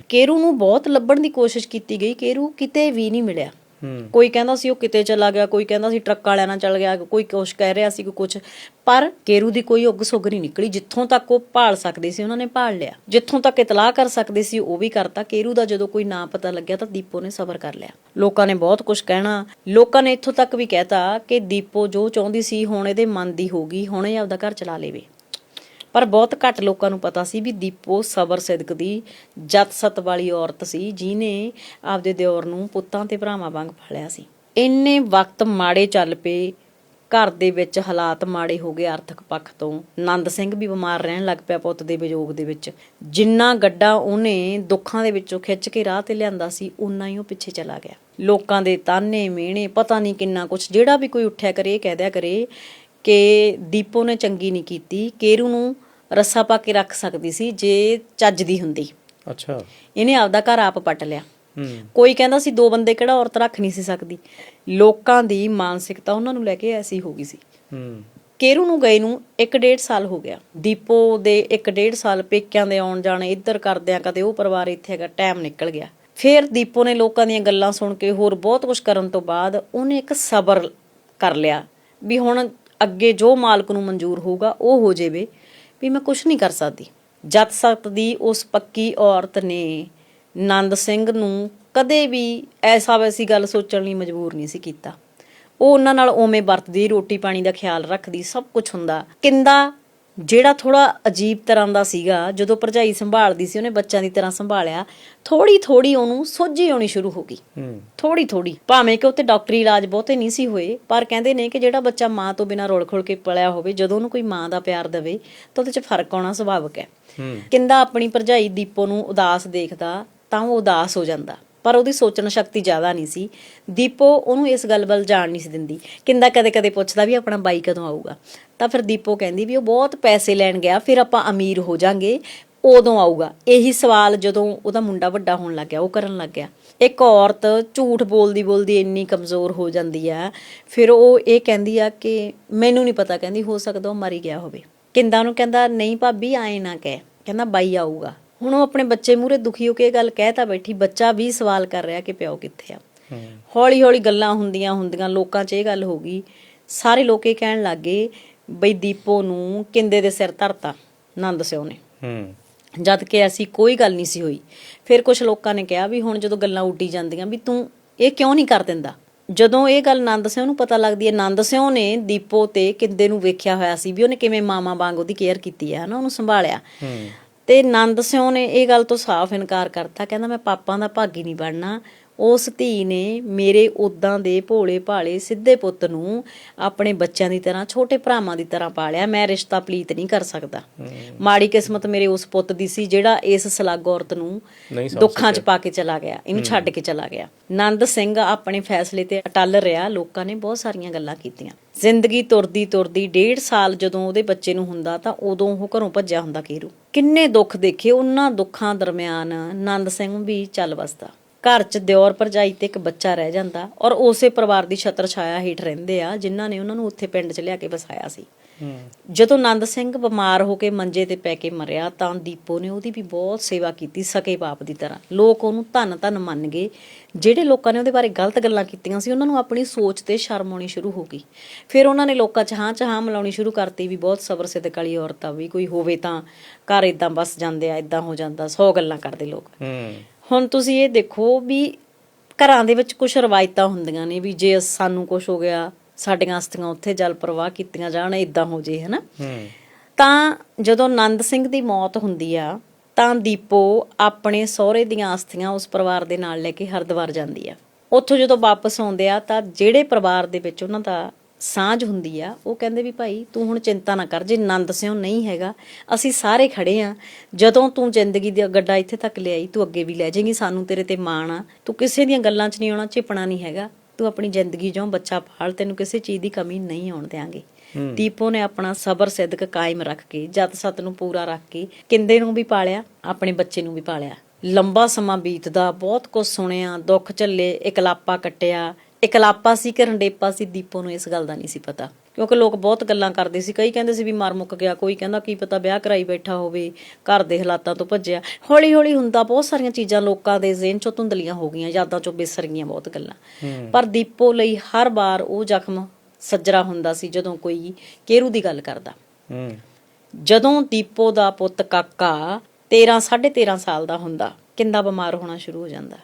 ਕੇਰੂ ਨੂੰ ਬਹੁਤ ਲੱਭਣ ਦੀ ਕੋਸ਼ਿਸ਼ ਕੀਤੀ ਗਈ। ਕੇਰੂ ਕਿਤੇ ਵੀ ਨਹੀਂ ਮਿਲਿਆ। ਕੋਈ ਕਹਿੰਦਾ ਸੀ ਉਹ ਕਿਤੇ ਚਲਾ ਗਿਆ, ਕੋਈ ਕਹਿੰਦਾ ਸੀ ਟਰੱਕ ਵਾਲਿਆਂ ਨਾਲ ਚੱਲ ਗਿਆ, ਕੋਈ ਕੁਛ ਕਹਿ ਰਿਹਾ ਸੀ, ਕੋਈ ਕੁਛ। ਪਰ ਕੇਰੂ ਦੀ ਕੋਈ ਉੱਗ ਸੁੱਗ ਨਹੀਂ ਨਿਕਲੀ। ਜਿੱਥੋਂ ਤੱਕ ਉਹ ਭਾਲ ਸਕਦੇ ਸੀ, ਉਹਨਾਂ ਨੇ ਭਾਲ ਲਿਆ। ਜਿੱਥੋਂ ਤੱਕ ਇਤਲਾਹ ਕਰ ਸਕਦੇ ਸੀ, ਉਹ ਵੀ ਕਰਤਾ। ਕੇਰੂ ਦਾ ਜਦੋਂ ਕੋਈ ਨਾਂ ਪਤਾ ਲੱਗਿਆ ਤਾਂ ਦੀਪੋ ਨੇ ਸਬਰ ਕਰ ਲਿਆ। ਲੋਕਾਂ ਨੇ ਬਹੁਤ ਕੁਝ ਕਹਿਣਾ। ਲੋਕਾਂ ਨੇ ਇੱਥੋਂ ਤੱਕ ਵੀ ਕਹਿਤਾ ਕਿ ਦੀਪੋ ਜੋ ਚਾਹੁੰਦੀ ਸੀ, ਹੁਣ ਇਹਦੇ ਮਨ ਦੀ ਹੋ ਗਈ, ਹੁਣ ਇਹ ਆਪਦਾ ਘਰ ਚਲਾ ਲੇਵੇ। ਪਰ ਬਹੁਤ ਘੱਟ ਲੋਕਾਂ ਨੂੰ ਪਤਾ ਸੀ ਵੀ ਦੀਪੋ ਸਬਰ ਸਿਦਕ ਦੀ ਜਤ ਸਤ ਵਾਲੀ ਔਰਤ ਸੀ ਜਿਨੇ ਆਪਦੇ ਦਿਓਰ ਨੂੰ ਪੁੱਤਾਂ ਤੇ ਭਰਾਵਾਂ ਵਾਂਗ ਪਾਲਿਆ ਸੀ। ਇੰਨੇ ਵਕਤ ਮਾੜੇ ਚੱਲ ਪਏ, ਘਰ ਦੇ ਵਿੱਚ ਹਾਲਾਤ ਮਾੜੇ ਹੋ ਗਏ ਆਰਥਿਕ ਪੱਖ ਤੋਂ। ਨੰਦ ਸਿੰਘ ਵੀ ਬਿਮਾਰ ਰਹਿਣ ਲੱਗ ਪਿਆ ਪੁੱਤ ਦੇ ਵਿਯੋਗ ਦੇ ਵਿੱਚ। ਜਿੰਨਾ ਗੱਡਾ ਉਹਨੇ ਦੁੱਖਾਂ ਦੇ ਵਿੱਚੋਂ ਖਿੱਚ ਕੇ ਰਾਹ ਤੇ ਲਿਆਂਦਾ ਸੀ ਉਨਾ ਹੀ ਉਹ ਪਿੱਛੇ ਚਲਾ ਗਿਆ। ਲੋਕਾਂ ਦੇ ਤਾਨੇ ਮਿਹਣੇ ਪਤਾ ਨਹੀਂ ਕਿੰਨਾ ਕੁਝ ਜਿਹੜਾ ਵੀ ਕੋਈ ਉੱਠਿਆ ਕਰੇ, ਕਹਿ ਦਿਆ ਕਰੇ ਕਿ ਦੀਪੋ ਨੇ ਚੰਗੀ ਨਹੀਂ ਕੀਤੀ, ਕੇਰੂ ਨੂੰ ਰੱਸਾ ਪਾ ਕੇ ਰੱਖ ਸਕਦੀ ਸੀ ਜੇ ਚੱਜਦੀ ਹੁੰਦੀ। ਅੱਛਾ। ਇਹਨੇ ਆਪਦਾ ਘਰ ਆਪ ਪੱਟ ਲਿਆ। ਕੋਈ ਕਹਿੰਦਾ ਸੀ ਦੋ ਬੰਦੇ ਕਿਹੜਾ ਔਰਤ ਰੱਖ ਨਹੀਂ ਸੀ ਸਕਦੀ। ਲੋਕਾਂ ਦੀ ਮਾਨਸਿਕਤਾ ਉਹਨਾਂ ਨੂੰ ਲੈ ਕੇ ਐਸੀ ਹੋ ਗਈ ਸੀ। ਹੂੰ। ਕੇਰੂ ਨੂੰ ਗਏ ਨੂੰ 1.5 ਸਾਲ ਹੋ ਗਿਆ। ਦੀਪੋ ਦੇ 1.5 ਸਾਲ ਪੇਕਿਆਂ ਦੇ ਆਉਣ ਜਾਣ ਇੱਧਰ ਕਰਦਿਆਂ ਕਦੇ ਉਹ ਪਰਿਵਾਰ ਇੱਥੇ ਹੈਗਾ ਟਾਈਮ ਨਿਕਲ ਗਿਆ। ਫਿਰ ਦੀਪੋ ਨੇ ਲੋਕਾਂ ਦੀਆਂ ਗੱਲਾਂ ਸੁਣ ਕੇ ਹੋਰ ਬਹੁਤ ਕੁਝ ਕਰਨ ਤੋਂ ਬਾਅਦ ਉਹਨੇ ਇੱਕ ਸਬਰ ਕਰ ਲਿਆ ਵੀ ਹੁਣ ਅੱਗੇ ਜੋ ਮਾਲਕ ਨੂੰ ਮਨਜ਼ੂਰ ਹੋਊਗਾ ਉਹ ਹੋ ਜਾਵੇ। ਵੀ ਮੈਂ ਕੁਝ ਨਹੀਂ ਕਰ ਸਕਦੀ। ਜਦ ਸਕਦੀ ਉਸ ਪੱਕੀ ਔਰਤ ਨੇ ਨੰਦ ਸਿੰਘ ਨੂੰ ਕਦੇ ਵੀ ਐਸਾ ਵੈਸੀ ਗੱਲ ਸੋਚਣ ਲਈ ਮਜਬੂਰ ਨਹੀਂ ਸੀ ਕੀਤਾ। ਉਹ ਉਹਨਾਂ ਨਾਲ ਓਵੇਂ ਵਰਤਦੀ, ਰੋਟੀ ਪਾਣੀ ਦਾ ਖਿਆਲ ਰੱਖਦੀ, ਸਭ ਕੁਝ ਹੁੰਦਾ। ਕਿੰਦਾ ਜਿਹੜਾ ਥੋੜਾ ਅਜੀਬ ਤਰ੍ਹਾਂ ਦਾ ਸੀਗਾ ਜਦੋਂ ਭਰਜਾਈ ਸੰਭਾਲਦੀ ਸੀ ਉਹਨੇ ਬੱਚਿਆਂ ਦੀ ਤਰ੍ਹਾਂ ਸੰਭਾਲਿਆ ਥੋੜੀ ਥੋੜੀ ਉਹਨੂੰ ਸੋਝੀ ਆਉਣੀ ਸ਼ੁਰੂ ਹੋ ਗਈ। ਹੂੰ। ਥੋੜੀ ਥੋੜੀ ਭਾਵੇਂ ਕਿ ਉੱਤੇ ਡਾਕਟਰੀ ਇਲਾਜ ਬਹੁਤੇ ਨਹੀਂ ਸੀ ਹੋਏ ਪਰ ਕਹਿੰਦੇ ਨੇ ਕਿ ਜਿਹੜਾ ਬੱਚਾ ਮਾਂ ਤੋਂ ਬਿਨਾਂ ਰੋਲ ਖੋਲ ਕੇ ਪਲਿਆ ਹੋਵੇ ਜਦੋਂ ਉਹਨੂੰ ਕੋਈ ਮਾਂ ਦਾ ਪਿਆਰ ਦੇਵੇ ਤਾਂ ਉਹਦੇ 'ਚ ਫ਼ਰਕ ਆਉਣਾ ਸੁਭਾਵਿਕ ਹੈ। ਹੂੰ। ਕਿੰਦਾ ਆਪਣੀ ਭਰਜਾਈ ਦੀਪੋ ਨੂੰ ਉਦਾਸ ਦੇਖਦਾ ਤਾਂ ਉਹ ਉਦਾਸ ਹੋ ਜਾਂਦਾ। ਪਰ ਉਹਦੀ ਸੋਚਣ ਸ਼ਕਤੀ ਜ਼ਿਆਦਾ ਨਹੀਂ ਸੀ। ਦੀਪੋ ਉਹਨੂੰ ਇਸ ਗੱਲ ਵੱਲ ਜਾਣ ਨਹੀਂ ਸੀ ਦਿੰਦੀ। ਕਿੰਦਾ ਕਦੇ-ਕਦੇ ਪੁੱਛਦਾ ਵੀ ਆਪਣਾ ਬਾਈ ਕਦੋਂ ਆਊਗਾ। ਤਾਂ ਫਿਰ ਦੀਪੋ ਕਹਿੰਦੀ ਵੀ ਉਹ ਬਹੁਤ ਪੈਸੇ ਲੈਣ ਗਿਆ, ਫਿਰ ਆਪਾਂ ਅਮੀਰ ਹੋ ਜਾਾਂਗੇ, ਉਦੋਂ ਆਊਗਾ। ਇਹੀ ਸਵਾਲ ਜਦੋਂ ਉਹਦਾ ਮੁੰਡਾ ਵੱਡਾ ਹੋਣ ਲੱਗ ਗਿਆ, ਉਹ ਕਰਨ ਲੱਗ ਗਿਆ। ਇੱਕ ਔਰਤ ਝੂਠ ਬੋਲਦੀ ਬੋਲਦੀ ਇੰਨੀ ਕਮਜ਼ੋਰ ਹੋ ਜਾਂਦੀ ਆ। ਫਿਰ ਉਹ ਇਹ ਕਹਿੰਦੀ ਆ ਕਿ ਮੈਨੂੰ ਨਹੀਂ ਪਤਾ, ਕਹਿੰਦੀ ਹੋ ਸਕਦਾ ਉਹ ਮਰ ਗਿਆ ਹੋਵੇ। ਕਿੰਦਾ ਨੂੰ ਕਹਿੰਦਾ, ਨਹੀਂ ਭਾਬੀ, ਆਏ ਨਾ ਕਹਿ। ਕਹਿੰਦਾ, ਬਾਈ ਆਊਗਾ। ਹੁਣ ਉਹ ਆਪਣੇ ਬੱਚੇ ਮੂਹਰੇ ਦੁਖੀ ਹੋ ਕੇ ਇਹ ਗੱਲ ਕਹਿ ਤਾਂ ਬੈਠੀ ਬੱਚਾ ਵੀ ਸਵਾਲ ਕਰ ਰਿਹਾ ਕਿ ਪਿਓ ਕਿੱਥੇ ਆ? ਹੌਲੀ ਹੌਲੀ ਗੱਲਾਂ ਹੁੰਦੀਆਂ ਹੁੰਦੀਆਂ ਲੋਕਾਂ 'ਚ ਇਹ ਗੱਲ ਹੋ ਗਈ। ਸਾਰੇ ਲੋਕ ਇਹ ਕਹਿਣ ਲੱਗੇ ਬਈ ਦੀਪੋ ਨੂੰ ਕਿੰਦੇ ਦੇ ਸਿਰ ਧਰਤਾ ਨੰਦ ਸਿਓ ਨੇ। ਹੂੰ। ਜਦ ਕਿ ਐਸੀ ਕੋਈ ਗੱਲ ਨਹੀਂ ਸੀ ਹੋਈ। ਫਿਰ ਕੁਝ ਲੋਕਾਂ ਨੇ ਕਿਹਾ ਵੀ ਹੁਣ ਜਦੋਂ ਗੱਲਾਂ ਉੱਡੀ ਜਾਂਦੀਆਂ ਵੀ ਤੂੰ ਇਹ ਕਿਉਂ ਨਹੀਂ ਕਰ ਦਿੰਦਾ? ਜਦੋਂ ਇਹ ਗੱਲ ਨੰਦ ਸਿੰਘ ਨੂੰ ਪਤਾ ਲੱਗਦੀ ਹੈ ਨੰਦ ਸਿੰਘ ਨੇ ਦੀਪੋ ਤੇ ਕਿੰਦੇ ਨੂੰ ਵੇਖਿਆ ਹੋਇਆ ਸੀ ਵੀ ਉਹਨੇ ਕਿਵੇਂ ਮਾਮਾ ਵਾਂਗ ਉਹਦੀ ਕੇਅਰ ਕੀਤੀ ਹੈ ਹਨਾ ਉਹਨੂੰ ਸੰਭਾਲਿਆ। ਹੂੰ। ਤੇ ਨੰਦ ਸਿੰਘ ਨੇ ਇਹ ਗੱਲ ਤੋਂ ਸਾਫ਼ ਇਨਕਾਰ ਕਰਤਾ, ਕਹਿੰਦਾ ਮੈਂ ਪਾਪਾਂ ਦਾ ਭਾਗੀ ਨਹੀਂ ਬਣਨਾ ਉਸ ਧੀ ਨੇ ਮੇਰੇ ਉਦਾਂ ਦੇ ਭੋਲੇ ਭਾਲੇ ਸਿੱਧੇ ਪੁੱਤ ਨੂੰ ਆਪਣੇ ਬੱਚਿਆਂ ਦੀ ਤਰ੍ਹਾਂ ਛੋਟੇ ਭਰਾਵਾਂ ਦੀ ਤਰ੍ਹਾਂ ਪਾਲਿਆ। ਮੈਂ ਰਿਸ਼ਤਾ ਪਲੀਤ ਨਹੀਂ ਕਰ ਸਕਦਾ। ਮਾੜੀ ਕਿਸਮਤ ਮੇਰੇ ਉਸ ਪੁੱਤ ਦੀ ਸੀ ਜਿਹੜਾ ਇਸ ਸਲਾਗ ਔਰਤ ਨੂੰ ਦੁੱਖਾਂ 'ਚ ਪਾ ਕੇ ਚਲਾ ਗਿਆ। ਇਹਨੂੰ ਛੱਡ ਕੇ ਚਲਾ ਗਿਆ। ਨੰਦ ਸਿੰਘ ਆਪਣੇ ਫੈਸਲੇ ਤੇ ਅਟਲ ਰਿਹਾ। ਲੋਕਾਂ ਨੇ ਬਹੁਤ ਸਾਰੀਆਂ ਗੱਲਾਂ ਕੀਤੀਆਂ। ਜ਼ਿੰਦਗੀ ਤੁਰਦੀ ਤੁਰਦੀ ਡੇਢ ਸਾਲ ਜਦੋਂ ਉਹਦੇ ਬੱਚੇ ਨੂੰ ਹੁੰਦਾ ਤਾਂ ਉਦੋਂ ਉਹ ਘਰੋਂ ਭੱਜਿਆ ਹੁੰਦਾ ਕੀਰੂ ਕਿੰਨੇ ਦੁੱਖ ਦੇਖੇ। ਉਹਨਾਂ ਦੁੱਖਾਂ ਦਰਮਿਆਨ ਨੰਦ ਸਿੰਘ ਵੀ ਚੱਲ ਵਸਦਾ। ਘਰ 'ਚ ਦਿਓਰ ਭਰਜਾਈ ਤੇ ਇੱਕ ਬੱਚਾ ਰਹਿ ਜਾਂਦਾ ਔਰ ਉਸੇ ਪਰਿਵਾਰ ਦੀ ਛਤਰ ਛਾਇਆ ਹੇਠ ਰਹਿੰਦੇ ਆ ਜਿਨ੍ਹਾਂ ਨੇ ਉਹਨਾਂ ਨੂੰ ਉੱਥੇ ਪਿੰਡ 'ਚ ਲਿਆ ਕੇ ਵਸਾਇਆ ਸੀ। ਹੂੰ। ਜਦੋਂ ਨੰਦ ਸਿੰਘ ਬਿਮਾਰ ਹੋ ਕੇ ਮੰਜੇ ਤੇ ਪੈ ਕੇ ਮਰਿਆ ਤਾਂ ਦੀਪੋ ਨੇ ਉਹਦੀ ਵੀ ਬਹੁਤ ਸੇਵਾ ਕੀਤੀ ਸਕੇ ਬਾਪ ਦੀ ਤਰ੍ਹਾਂ। ਲੋਕ ਉਹਨੂੰ ਧੰਨ ਧੰਨ ਮੰਨ ਗਏ। ਜਿਹੜੇ ਲੋਕਾਂ ਨੇ ਉਹਦੇ ਬਾਰੇ ਗਲਤ ਗੱਲਾਂ ਕੀਤੀਆਂ ਸੀ ਉਹਨਾਂ ਨੂੰ ਆਪਣੀ ਸੋਚ ਤੇ ਸ਼ਰਮ ਆਉਣੀ ਸ਼ੁਰੂ ਹੋ ਗਈ। ਫਿਰ ਉਹਨਾਂ ਨੇ ਲੋਕਾਂ 'ਚ ਹਾਂ ਚਾਹਾਂ ਮਿਲਾਉਣੀ ਸ਼ੁਰੂ ਕਰਤੀ ਵੀ ਬਹੁਤ ਸਬਰ ਸਿੱਧਕ ਵਾਲੀ ਔਰਤ ਆ ਵੀ ਕੋਈ ਹੋਵੇ ਤਾਂ ਘਰ ਇਦਾਂ ਬਸ ਜਾਂਦੇ ਆ ਇਦਾਂ ਹੋ ਜਾਂਦਾ 100 ਗੱਲਾਂ ਕਰਦੇ ਲੋਕ। ਹੂੰ। ਹੁਣ ਤੁਸੀਂ ਇਹ ਦੇਖੋ ਵੀ ਘਰਾਂ ਦੇ ਵਿੱਚ ਕੁਝ ਰਵਾਇਤਾਂ ਹੁੰਦੀਆਂ ਨੇ ਵੀ ਜੇ ਸਾਨੂੰ ਕੁਝ ਹੋ ਗਿਆ ਸਾਡੀਆਂ ਅਸਥੀਆਂ ਉੱਥੇ ਜਲ ਪ੍ਰਵਾਹ ਕੀਤੀਆਂ ਜਾਣ ਇਦਾਂ ਹੋ ਜੇ ਹਨਾ? ਤਾਂ ਜਦੋਂ ਨੰਦ ਸਿੰਘ ਦੀ ਮੌਤ ਹੁੰਦੀ ਆ ਤਾਂ ਦੀਪੋ ਆਪਣੇ ਸਹੁਰੇ ਦੀਆਂ ਅਸਥੀਆਂ ਉਸ ਪਰਿਵਾਰ ਦੇ ਨਾਲ ਲੈ ਕੇ ਹਰਿਦੁਆਰ ਜਾਂਦੀ ਆ। ਉੱਥੋਂ ਜਦੋਂ ਵਾਪਸ ਆਉਂਦੇ ਆ ਤਾਂ ਜਿਹੜੇ ਪਰਿਵਾਰ ਦੇ ਵਿੱਚ ਉਹਨਾਂ ਦਾ ਸਾਂਝ ਹੁੰਦੀ ਆ ਉਹ ਕਹਿੰਦੇ ਵੀ ਭਾਈ ਤੂੰ ਹੁਣ ਚਿੰਤਾ ਨਾ ਕਰ ਜੇ ਨੰਦ ਸਿਉ ਨਹੀਂ ਹੈਗਾ ਅਸੀਂ ਸਾਰੇ ਖੜੇ ਆ ਜਦੋਂ ਤੂੰ ਜ਼ਿੰਦਗੀ ਦਾ ਗੱਡਾ ਇੱਥੇ ਤੱਕ ਲਿਆਈ ਤੂੰ ਅੱਗੇ ਵੀ ਲੈ ਜਾਏਂਗੀ ਸਾਨੂੰ ਤੇਰੇ ਤੇ ਮਾਣ ਆ ਤੂੰ ਕਿਸੇ ਦੀਆਂ ਗੱਲਾਂ 'ਚ ਨਹੀਂ ਆਉਣਾ ਝਿਪਣਾ ਨਹੀਂ ਹੈਗਾ ਤੂੰ ਆਪਣੀ ਜ਼ਿੰਦਗੀ ਜਿਉਂ ਬੱਚਾ ਪਾਲ ਤੈਨੂੰ ਕਿਸੇ ਚੀਜ਼ ਦੀ ਕਮੀ ਨਹੀਂ ਆਉਣ ਦਿਆਂਗੇ। ਦੀਪੋ ਨੇ ਆਪਣਾ ਸਬਰ ਸਿੱਧਕ ਕਾਇਮ ਰੱਖ ਕੇ ਜਤ ਸਤ ਨੂੰ ਪੂਰਾ ਰੱਖ ਕੇ ਕਿੰਦੇ ਨੂੰ ਵੀ ਪਾਲਿਆ ਆਪਣੇ ਬੱਚੇ ਨੂੰ ਵੀ ਪਾਲਿਆ। ਲੰਬਾ ਸਮਾਂ ਬੀਤਦਾ ਬਹੁਤ ਕੁਝ ਸੁਣਿਆ ਦੁੱਖ ਝੱਲੇ ਇਕਲਾਪਾ ਕੱਟਿਆ ਇਕਲਾਪਾ ਸੀ ਕਿ ਰੰਡੇਪਾ ਸੀ ਦੀਪੋ ਨੂੰ ਇਸ ਗੱਲ ਦਾ ਨਹੀਂ ਸੀ ਪਤਾ। ਕਿਉਂਕਿ ਲੋਕ ਬਹੁਤ ਗੱਲਾਂ ਕਰਦੇ ਸੀ। ਕਈ ਕਹਿੰਦੇ ਸੀ ਵੀ ਮਰ ਮੁੱਕ ਗਿਆ ਕੋਈ ਕਹਿੰਦਾ ਕੀ ਪਤਾ ਵਿਆਹ ਕਰਾਈ ਬੈਠਾ ਹੋਵੇ ਘਰ ਦੇ ਹਾਲਾਤਾਂ ਤੋਂ ਭੱਜਿਆ। ਹੌਲੀ ਹੌਲੀ ਹੁੰਦਾ ਬਹੁਤ ਸਾਰੀਆਂ ਚੀਜ਼ਾਂ ਲੋਕਾਂ ਦੇ ਜ਼ਿਹਨ ਚੋਂ ਧੁੰਦਲੀਆਂ ਹੋ ਗਈਆਂ ਯਾਦਾਂ ਚੋਂ ਬਿਸਰ ਗਈਆਂ ਬਹੁਤ ਗੱਲਾਂ। ਪਰ ਦੀਪੋ ਲਈ ਹਰ ਵਾਰ ਉਹ ਜ਼ਖਮ ਸੱਜਰਾ ਹੁੰਦਾ ਸੀ ਜਦੋਂ ਕੋਈ ਕੇਰੂ ਦੀ ਗੱਲ ਕਰਦਾ। ਜਦੋਂ ਦੀਪੋ ਦਾ ਪੁੱਤ ਕਾਕਾ 13 13.5 ਸਾਲ ਦਾ ਹੁੰਦਾ ਕਿੰਦਾ ਬਿਮਾਰ ਹੋਣਾ ਸ਼ੁਰੂ ਹੋ ਜਾਂਦਾ।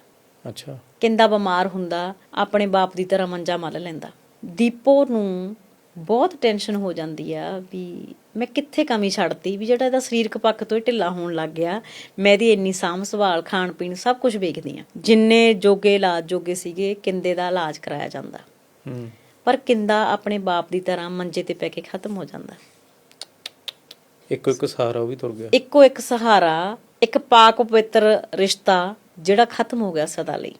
ਅੱਛਾ। ਕਿੰਦਾ ਬਿਮਾਰ ਹੁੰਦਾ ਆਪਣੇ ਬਾਪ ਦੀ ਤਰ੍ਹਾਂ ਮੰਜਾ ਮੱਲ ਲੈਂਦਾ। ਦੀਪੋ ਨੂੰ ਬਹੁਤ ਟੈਨਸ਼ਨ ਹੋ ਜਾਂਦੀ ਆ ਵੀ ਮੈਂ ਕਿੱਥੇ ਕਮੀ ਛੱਡਤੀ ਵੀ ਜਿਹੜਾ ਇਹਦਾ ਸਰੀਰਕ ਪੱਖ ਤੋਂ ਢਿੱਲਾ ਹੋਣ ਲੱਗ ਗਿਆ ਮੈਂ ਇਹਦੀ ਇੰਨੀ ਸਾਂਭ ਸੰਭਾਲ ਖਾਣ ਪੀਣ ਸਭ ਕੁਝ ਵੇਖਦੀ ਆ। ਜਿੰਨੇ ਜੋਗੇ ਇਲਾਜ ਜੋਗੇ ਸੀਗੇ ਕਿੰਦੇ ਦਾ ਇਲਾਜ ਕਰਾਇਆ ਜਾਂਦਾ। ਹੂੰ। ਪਰ ਕਿੰਦਾ ਆਪਣੇ ਬਾਪ ਦੀ ਤਰ੍ਹਾਂ ਮੰਜੇ ਤੇ ਪੈ ਕੇ ਖਤਮ ਹੋ ਜਾਂਦਾ। ਇੱਕੋ ਇੱਕ ਸਹਾਰਾ ਉਹ ਵੀ ਤੁਰ ਗਿਆ। ਇੱਕੋ ਇੱਕ ਸਹਾਰਾ ਇੱਕ ਪਾਕ ਪਵਿੱਤਰ ਰਿਸ਼ਤਾ ਜਿਹੜਾ ਖਤਮ ਹੋ ਗਿਆ ਸਦਾ ਲਈ।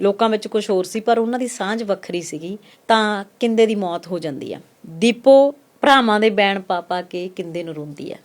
ਲੋਕਾਂ ਵਿੱਚ ਕੁਝ ਹੋਰ ਸੀ ਪਰ ਉਹਨਾਂ ਦੀ ਸਾਂਝ ਵੱਖਰੀ ਸੀਗੀ ਤਾਂ ਕਿੰਦੇ ਦੀ ਮੌਤ ਹੋ ਜਾਂਦੀ ਆ। ਦੀਪੋ ਭਰਾਵਾਂ ਦੇ ਬੈਣ ਪਾ ਪਾ ਕੇ ਕਿੰਦੇ ਨੂੰ ਰੋਂਦੀ ਆ।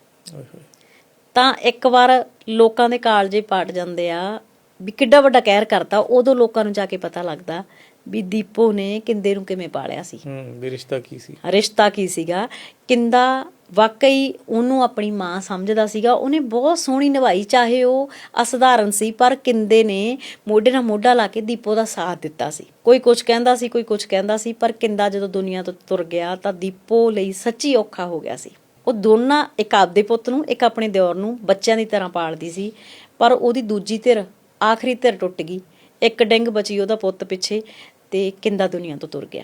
ਤਾਂ ਇੱਕ ਵਾਰ ਲੋਕਾਂ ਦੇ ਕਾਲਜੇ ਪਾਟ ਜਾਂਦੇ ਆ ਵੀ ਕਿੱਡਾ ਵੱਡਾ ਕਹਿਰ ਕਰਤਾ ਉਦੋਂ ਲੋਕਾਂ ਨੂੰ ਜਾ ਕੇ ਪਤਾ ਲੱਗਦਾ ਵੀ ਦੀਪੋ ਨੇ ਕਿੰਦੇ ਨੂੰ ਕਿਵੇਂ ਪਾਲਿਆ ਸੀ? ਹੂੰ ਵੀ ਰਿਸ਼ਤਾ ਕੀ ਸੀ? ਰਿਸ਼ਤਾ ਕੀ ਸੀਗਾ? ਕਿੰਦਾ ਵਾਕਈ ਉਹਨੂੰ ਆਪਣੀ ਮਾਂ ਸਮਝਦਾ ਸੀਗਾ? ਉਹਨੇ ਬਹੁਤ ਸੋਹਣੀ ਨਿਭਾਈ ਚਾਹੇ ਉਹ ਅਸਧਾਰਨ ਸੀ ਪਰ ਕਿੰਦੇ ਨੇ ਮੋਢੇ ਨਾਲ ਮੋਢਾ ਲਾ ਕੇ ਦੀਪੋ ਦਾ ਸਾਥ ਦਿੱਤਾ ਸੀ। ਕੋਈ ਕੁਝ ਕਹਿੰਦਾ ਸੀ ਕੋਈ ਕੁਝ ਕਹਿੰਦਾ ਸੀ ਪਰ ਕਿੰਦਾ ਜਦੋਂ ਦੁਨੀਆ ਤੋਂ ਤੁਰ ਗਿਆ ਤਾਂ ਦੀਪੋ ਲਈ ਸੱਚੀ ਔਖਾ ਹੋ ਗਿਆ ਸੀ। ਉਹ ਦੋਨਾਂ ਇੱਕ ਆਪਦੇ ਪੁੱਤ ਨੂੰ ਇੱਕ ਆਪਣੇ ਦਿਓਰ ਨੂੰ ਬੱਚਿਆਂ ਦੀ ਤਰ੍ਹਾਂ ਪਾਲਦੀ ਸੀ ਪਰ ਉਹਦੀ ਦੂਜੀ ਧਿਰ ਆਖਰੀ ਧਿਰ ਟੁੱਟ ਗਈ। ਇੱਕ ਡਿੰਗ ਬਚੀ ਉਹਦਾ ਪੁੱਤ ਪਿੱਛੇ ਤੇ ਕਿੰਦਾ ਦੁਨੀਆ ਤੋਂ ਤੁਰ ਗਿਆ।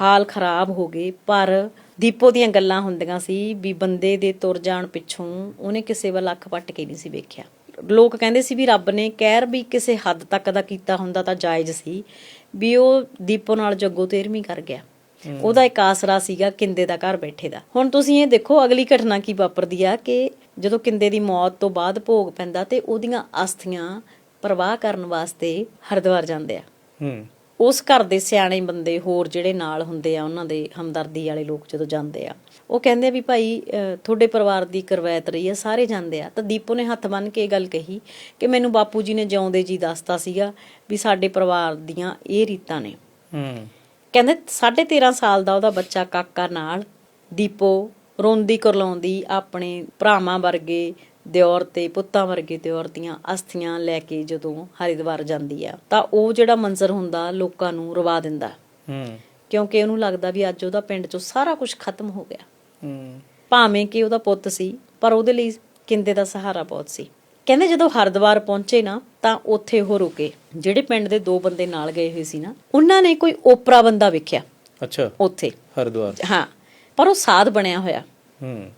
ਹਾਲ ਖਰਾਬ ਹੋ ਗਏ ਪਰ ਦੀਪੋ ਦੀਆਂ ਗੱਲਾਂ ਹੁੰਦੀਆਂ ਸੀ ਵੀ ਬੰਦੇ ਦੇ ਤੁਰ ਜਾਣ ਪਿੱਛੋਂ ਉਹਨੇ ਕਿਸੇ ਵੱਲ ਅੱਖ ਪੱਟ ਕੇ ਨਹੀਂ ਸੀ ਵੇਖਿਆ। ਲੋਕ ਕਹਿੰਦੇ ਸੀ ਵੀ ਰੱਬ ਨੇ ਕਹਿਰ ਵੀ ਕਿਸੇ ਹੱਦ ਤੱਕ ਦਾ ਕੀਤਾ ਹੁੰਦਾ ਤਾਂ ਜਾਇਜ਼ ਸੀ ਵੀ ਉਹ ਦੀਪੋ ਨਾਲ ਜੱਗੋ ਤੇਰਵੀਂ ਕਰ ਗਿਆ। ਉਹਦਾ ਇੱਕ ਆਸਰਾ ਸੀਗਾ ਕਿੰਦੇ ਦਾ ਘਰ ਬੈਠੇ ਦਾ। ਹੁਣ ਤੁਸੀਂ ਇਹ ਦੇਖੋ ਅਗਲੀ ਘਟਨਾ ਕੀ ਵਾਪਰਦੀ ਆ ਕਿ ਜਦੋਂ ਕਿੰਦੇ ਦੀ ਮੌਤ ਤੋਂ ਬਾਅਦ ਭੋਗ ਪੈਂਦਾ ਤੇ ਉਹਦੀਆਂ ਅਸਥੀਆਂ ਪ੍ਰਵਾਹ ਕਰਨ ਵਾਸਤੇ ਹਰਿਦੁਆਰ ਜਾਂਦੇ ਆ। ਹੂੰ। ਉਸ ਘਰ ਦੇ ਸਿਆਣੇ ਬੰਦੇ ਹੋਰ ਜਿਹੜੇ ਨਾਲ ਹੁੰਦੇ ਆ ਉਹਨਾਂ ਦੇ ਹਮਦਰਦੀ ਵਾਲੇ ਲੋਕ ਜਦੋਂ ਜਾਂਦੇ ਆ ਉਹ ਕਹਿੰਦੇ ਆ ਵੀ ਭਾਈ ਤੁਹਾਡੇ ਪਰਿਵਾਰ ਦੀ ਕਰਵਾਇਤ ਰਹੀ ਆ ਸਾਰੇ ਜਾਂਦੇ ਆ। ਤਾਂ ਦੀਪੋ ਨੇ ਹੱਥ ਬੰਨ ਕੇ ਇਹ ਗੱਲ ਕਹੀ ਕਿ ਮੈਨੂੰ ਬਾਪੂ ਜੀ ਨੇ ਜਿਉਂਦੇ ਜੀ ਦੱਸਤਾ ਸੀਗਾ ਵੀ ਸਾਡੇ ਪਰਿਵਾਰ ਦੀਆਂ ਇਹ ਰੀਤਾਂ ਨੇ। ਹੂੰ। ਕਹਿੰਦੇ 13.5 ਸਾਲ ਦਾ ਉਹਦਾ ਬੱਚਾ ਕਾਕਾ ਨਾਲ ਦੀਪੋ ਰੋਂਦੀ ਕਰਲਾਉਂਦੀ ਆਪਣੇ ਭਰਾਵਾਂ ਵਰਗੇ ਦਿਓਰ ਤੇ ਪੁੱਤਾਂ ਵਰਗੇ ਦਿਓਰ ਦੀਆਂ ਅਸਥੀਆਂ ਲੈ ਕੇ ਜਦੋਂ ਹਰਿਦੁਆਰ ਜਾਂਦੀ ਆ ਤਾਂ ਉਹ ਜਿਹੜਾ ਮੰਜ਼ਰ ਹੁੰਦਾ ਲੋਕਾਂ ਨੂੰ ਰਵਾ ਦਿੰਦਾ। ਹੂੰ। ਕਿਉਂਕਿ ਉਹਨੂੰ ਲੱਗਦਾ ਵੀ ਅੱਜ ਉਹਦਾ ਪਿੰਡ 'ਚੋਂ ਸਾਰਾ ਕੁਝ ਖਤਮ ਹੋ ਗਿਆ। ਹੂੰ। ਭਾਵੇਂ ਕਿ ਉਹਦਾ ਪੁੱਤ ਸੀ ਪਰ ਉਹਦੇ ਲਈ ਕਿੰਦੇ ਦਾ ਸਹਾਰਾ ਬਹੁਤ ਸੀ। ਕਹਿੰਦੇ ਜਦੋਂ ਹਰਿਦੁਆਰ ਪਹੁੰਚੇ ਨਾ ਤਾਂ ਉੱਥੇ ਉਹ ਰੁਕੇ। ਜਿਹੜੇ ਪਿੰਡ ਦੇ ਦੋ ਬੰਦੇ ਨਾਲ ਗਏ ਹੋਏ ਸੀ ਨਾ ਉਹਨਾਂ ਨੇ ਕੋਈ ਓਪਰਾ ਬੰਦਾ ਵੇਖਿਆ। ਅੱਛਾ। ਉੱਥੇ। ਹਰਿਦੁਆਰ। ਹਾਂ। ਪਰ ਉਹ ਸਾਧ ਬਣਿਆ ਹੋਇਆ। ਹੂੰ।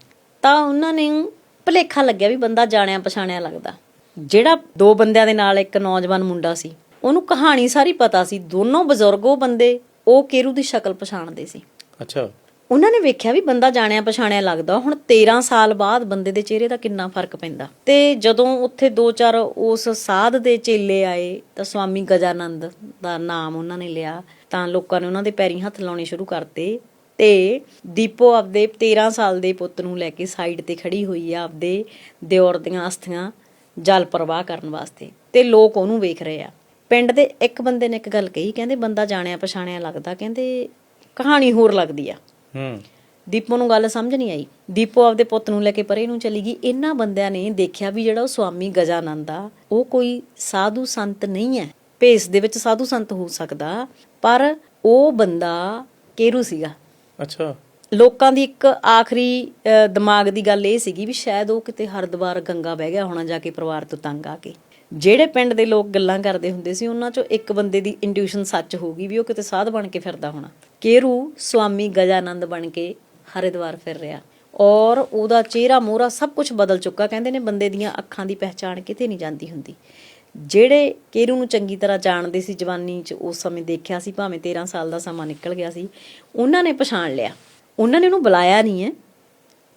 ਤਾਂ ਉਹਨਾਂ ਨੇ ਭਲੇਖਾ ਲੱਗਿਆ ਵੀ ਬੰਦਾ ਜਾਣਿਆ ਪਛਾਣਿਆ ਲੱਗਦਾ। ਜਿਹੜਾ ਦੋ ਬੰਦਿਆਂ ਦੇ ਨਾਲ ਇੱਕ ਨੌਜਵਾਨ ਮੁੰਡਾ ਸੀ ਉਹਨੂੰ ਕਹਾਣੀ ਸਾਰੀ ਪਤਾ ਸੀ ਦੋਨੋਂ ਬਜ਼ੁਰਗ ਉਹ ਬੰਦੇ ਉਹ ਕੇਰੂ ਦੀ ਸ਼ਕਲ ਪਛਾਣਦੇ ਸੀ। ਅੱਛਾ। ਉਹਨਾਂ ਨੇ ਵੇਖਿਆ ਵੀ ਬੰਦਾ ਜਾਣਿਆ ਪਛਾਣਿਆ ਲੱਗਦਾ ਹੁਣ 13 ਸਾਲ ਬਾਅਦ ਬੰਦੇ ਦੇ ਚਿਹਰੇ ਦਾ ਕਿੰਨਾ ਫ਼ਰਕ ਪੈਂਦਾ। ਤੇ ਜਦੋਂ ਉੱਥੇ ਦੋ ਚਾਰ ਉਸ ਸਾਧ ਦੇ ਚੇਲੇ ਆਏ ਤਾਂ ਸਵਾਮੀ ਗਜਾਨੰਦ ਦਾ ਨਾਮ ਉਹਨਾਂ ਨੇ ਲਿਆ ਤਾਂ ਲੋਕਾਂ ਨੇ ਉਹਨਾਂ ਦੇ ਪੈਰੀਂ ਹੱਥ ਲਾਉਣੇ ਸ਼ੁਰੂ ਕਰਤੇ ਤੇ ਦੀਪੋ ਆਪਦੇ 13 ਸਾਲ ਦੇ ਪੁੱਤ ਨੂੰ ਲੈ ਕੇ ਸਾਈਡ ਤੇ ਖੜੀ ਹੋਈ ਆ ਆਪਦੇ ਦਿਓਰ ਦੀਆਂ ਅਸਥੀਆਂ ਜਲ ਪ੍ਰਵਾਹ ਕਰਨ ਵਾਸਤੇ ਤੇ ਲੋਕ ਉਹਨੂੰ ਵੇਖ ਰਹੇ ਆ। ਪਿੰਡ ਦੇ ਇੱਕ ਬੰਦੇ ਨੇ ਇੱਕ ਗੱਲ ਕਹੀ ਕਹਿੰਦੇ ਬੰਦਾ ਜਾਣਿਆ ਪਛਾਣਿਆ ਲੱਗਦਾ ਕਹਿੰਦੇ ਕਹਾਣੀ ਹੋਰ ਲੱਗਦੀ ਆ। ਹੂੰ। ਦੀਪੋ ਨੂੰ ਗੱਲ ਸਮਝ ਨਹੀਂ ਆਈ। ਦੀਪੋ ਆਪਦੇ ਪੁੱਤ ਨੂੰ ਲੈ ਕੇ ਪਰੇ ਨੂੰ ਚਲੀ ਗਈ। ਇਹਨਾਂ ਬੰਦਿਆਂ ਨੇ ਦੇਖਿਆ ਵੀ ਜਿਹੜਾ ਉਹ ਸਵਾਮੀ ਗਜਾਨੰਦ ਆ ਉਹ ਕੋਈ ਸਾਧੂ ਸੰਤ ਨਹੀਂ ਹੈ। ਭੇਸ ਦੇ ਵਿੱਚ ਸਾਧੂ ਸੰਤ ਹੋ ਸਕਦਾ ਪਰ ਉਹ ਬੰਦਾ ਕੇਰੂ ਸੀਗਾ। ਅੱਛਾ। ਲੋਕਾਂ ਦੀ ਇੱਕ ਆਖਰੀ ਦਿਮਾਗ ਦੀ ਗੱਲ ਇਹ ਸੀਗੀ ਵੀ ਸ਼ਾਇਦ ਉਹ ਕਿਤੇ ਹਰਿਦੁਆਰ ਗੰਗਾ ਬਹਿ ਗਿਆ ਹੋਣਾ ਜਾ ਕੇ ਪਰਿਵਾਰ ਤੋਂ ਤੰਗ ਆ ਕੇ। ਜਿਹੜੇ ਪਿੰਡ ਦੇ ਲੋਕ ਗੱਲਾਂ ਕਰਦੇ ਹੁੰਦੇ ਸੀ, ਉਹਨਾਂ ਚੋਂ ਇੱਕ ਬੰਦੇ ਦੀ ਇੰਟੂਇਸ਼ਨ ਸੱਚ ਹੋ ਗਈ ਵੀ ਉਹ ਕਿਤੇ ਸਾਧ ਬਣ ਕੇ ਫਿਰਦਾ ਹੋਣਾ। ਕੇਰੂ ਸਵਾਮੀ ਗਜਾਨੰਦ ਬਣ ਕੇ ਹਰਿਦੁਆਰ ਫਿਰ ਰਿਹਾ। ਔਰ ਉਹਦਾ ਚਿਹਰਾ ਮੋਹਰਾ ਸਭ ਕੁਝ ਬਦਲ ਚੁੱਕਾ। ਕਹਿੰਦੇ ਨੇ ਬੰਦੇ ਦੀਆਂ ਅੱਖਾਂ ਦੀ ਪਹਿਚਾਣ ਕਿਤੇ ਨਹੀਂ ਜਾਂਦੀ ਹੁੰਦੀ। ਜਿਹੜੇ ਕੇਰੂ ਨੂੰ ਚੰਗੀ ਤਰ੍ਹਾਂ ਜਾਣਦੇ ਸੀ ਜਵਾਨੀ 'ਚ ਉਸ ਸਮੇਂ ਦੇਖਿਆ ਸੀ ਭਾਵੇਂ 13 ਸਾਲ ਦਾ ਸਮਾਂ ਨਿਕਲ ਗਿਆ ਸੀ ਉਹਨਾਂ ਨੇ ਪਛਾਣ ਲਿਆ। ਉਹਨਾਂ ਨੇ ਉਹਨੂੰ ਬੁਲਾਇਆ ਨਹੀਂ ਹੈ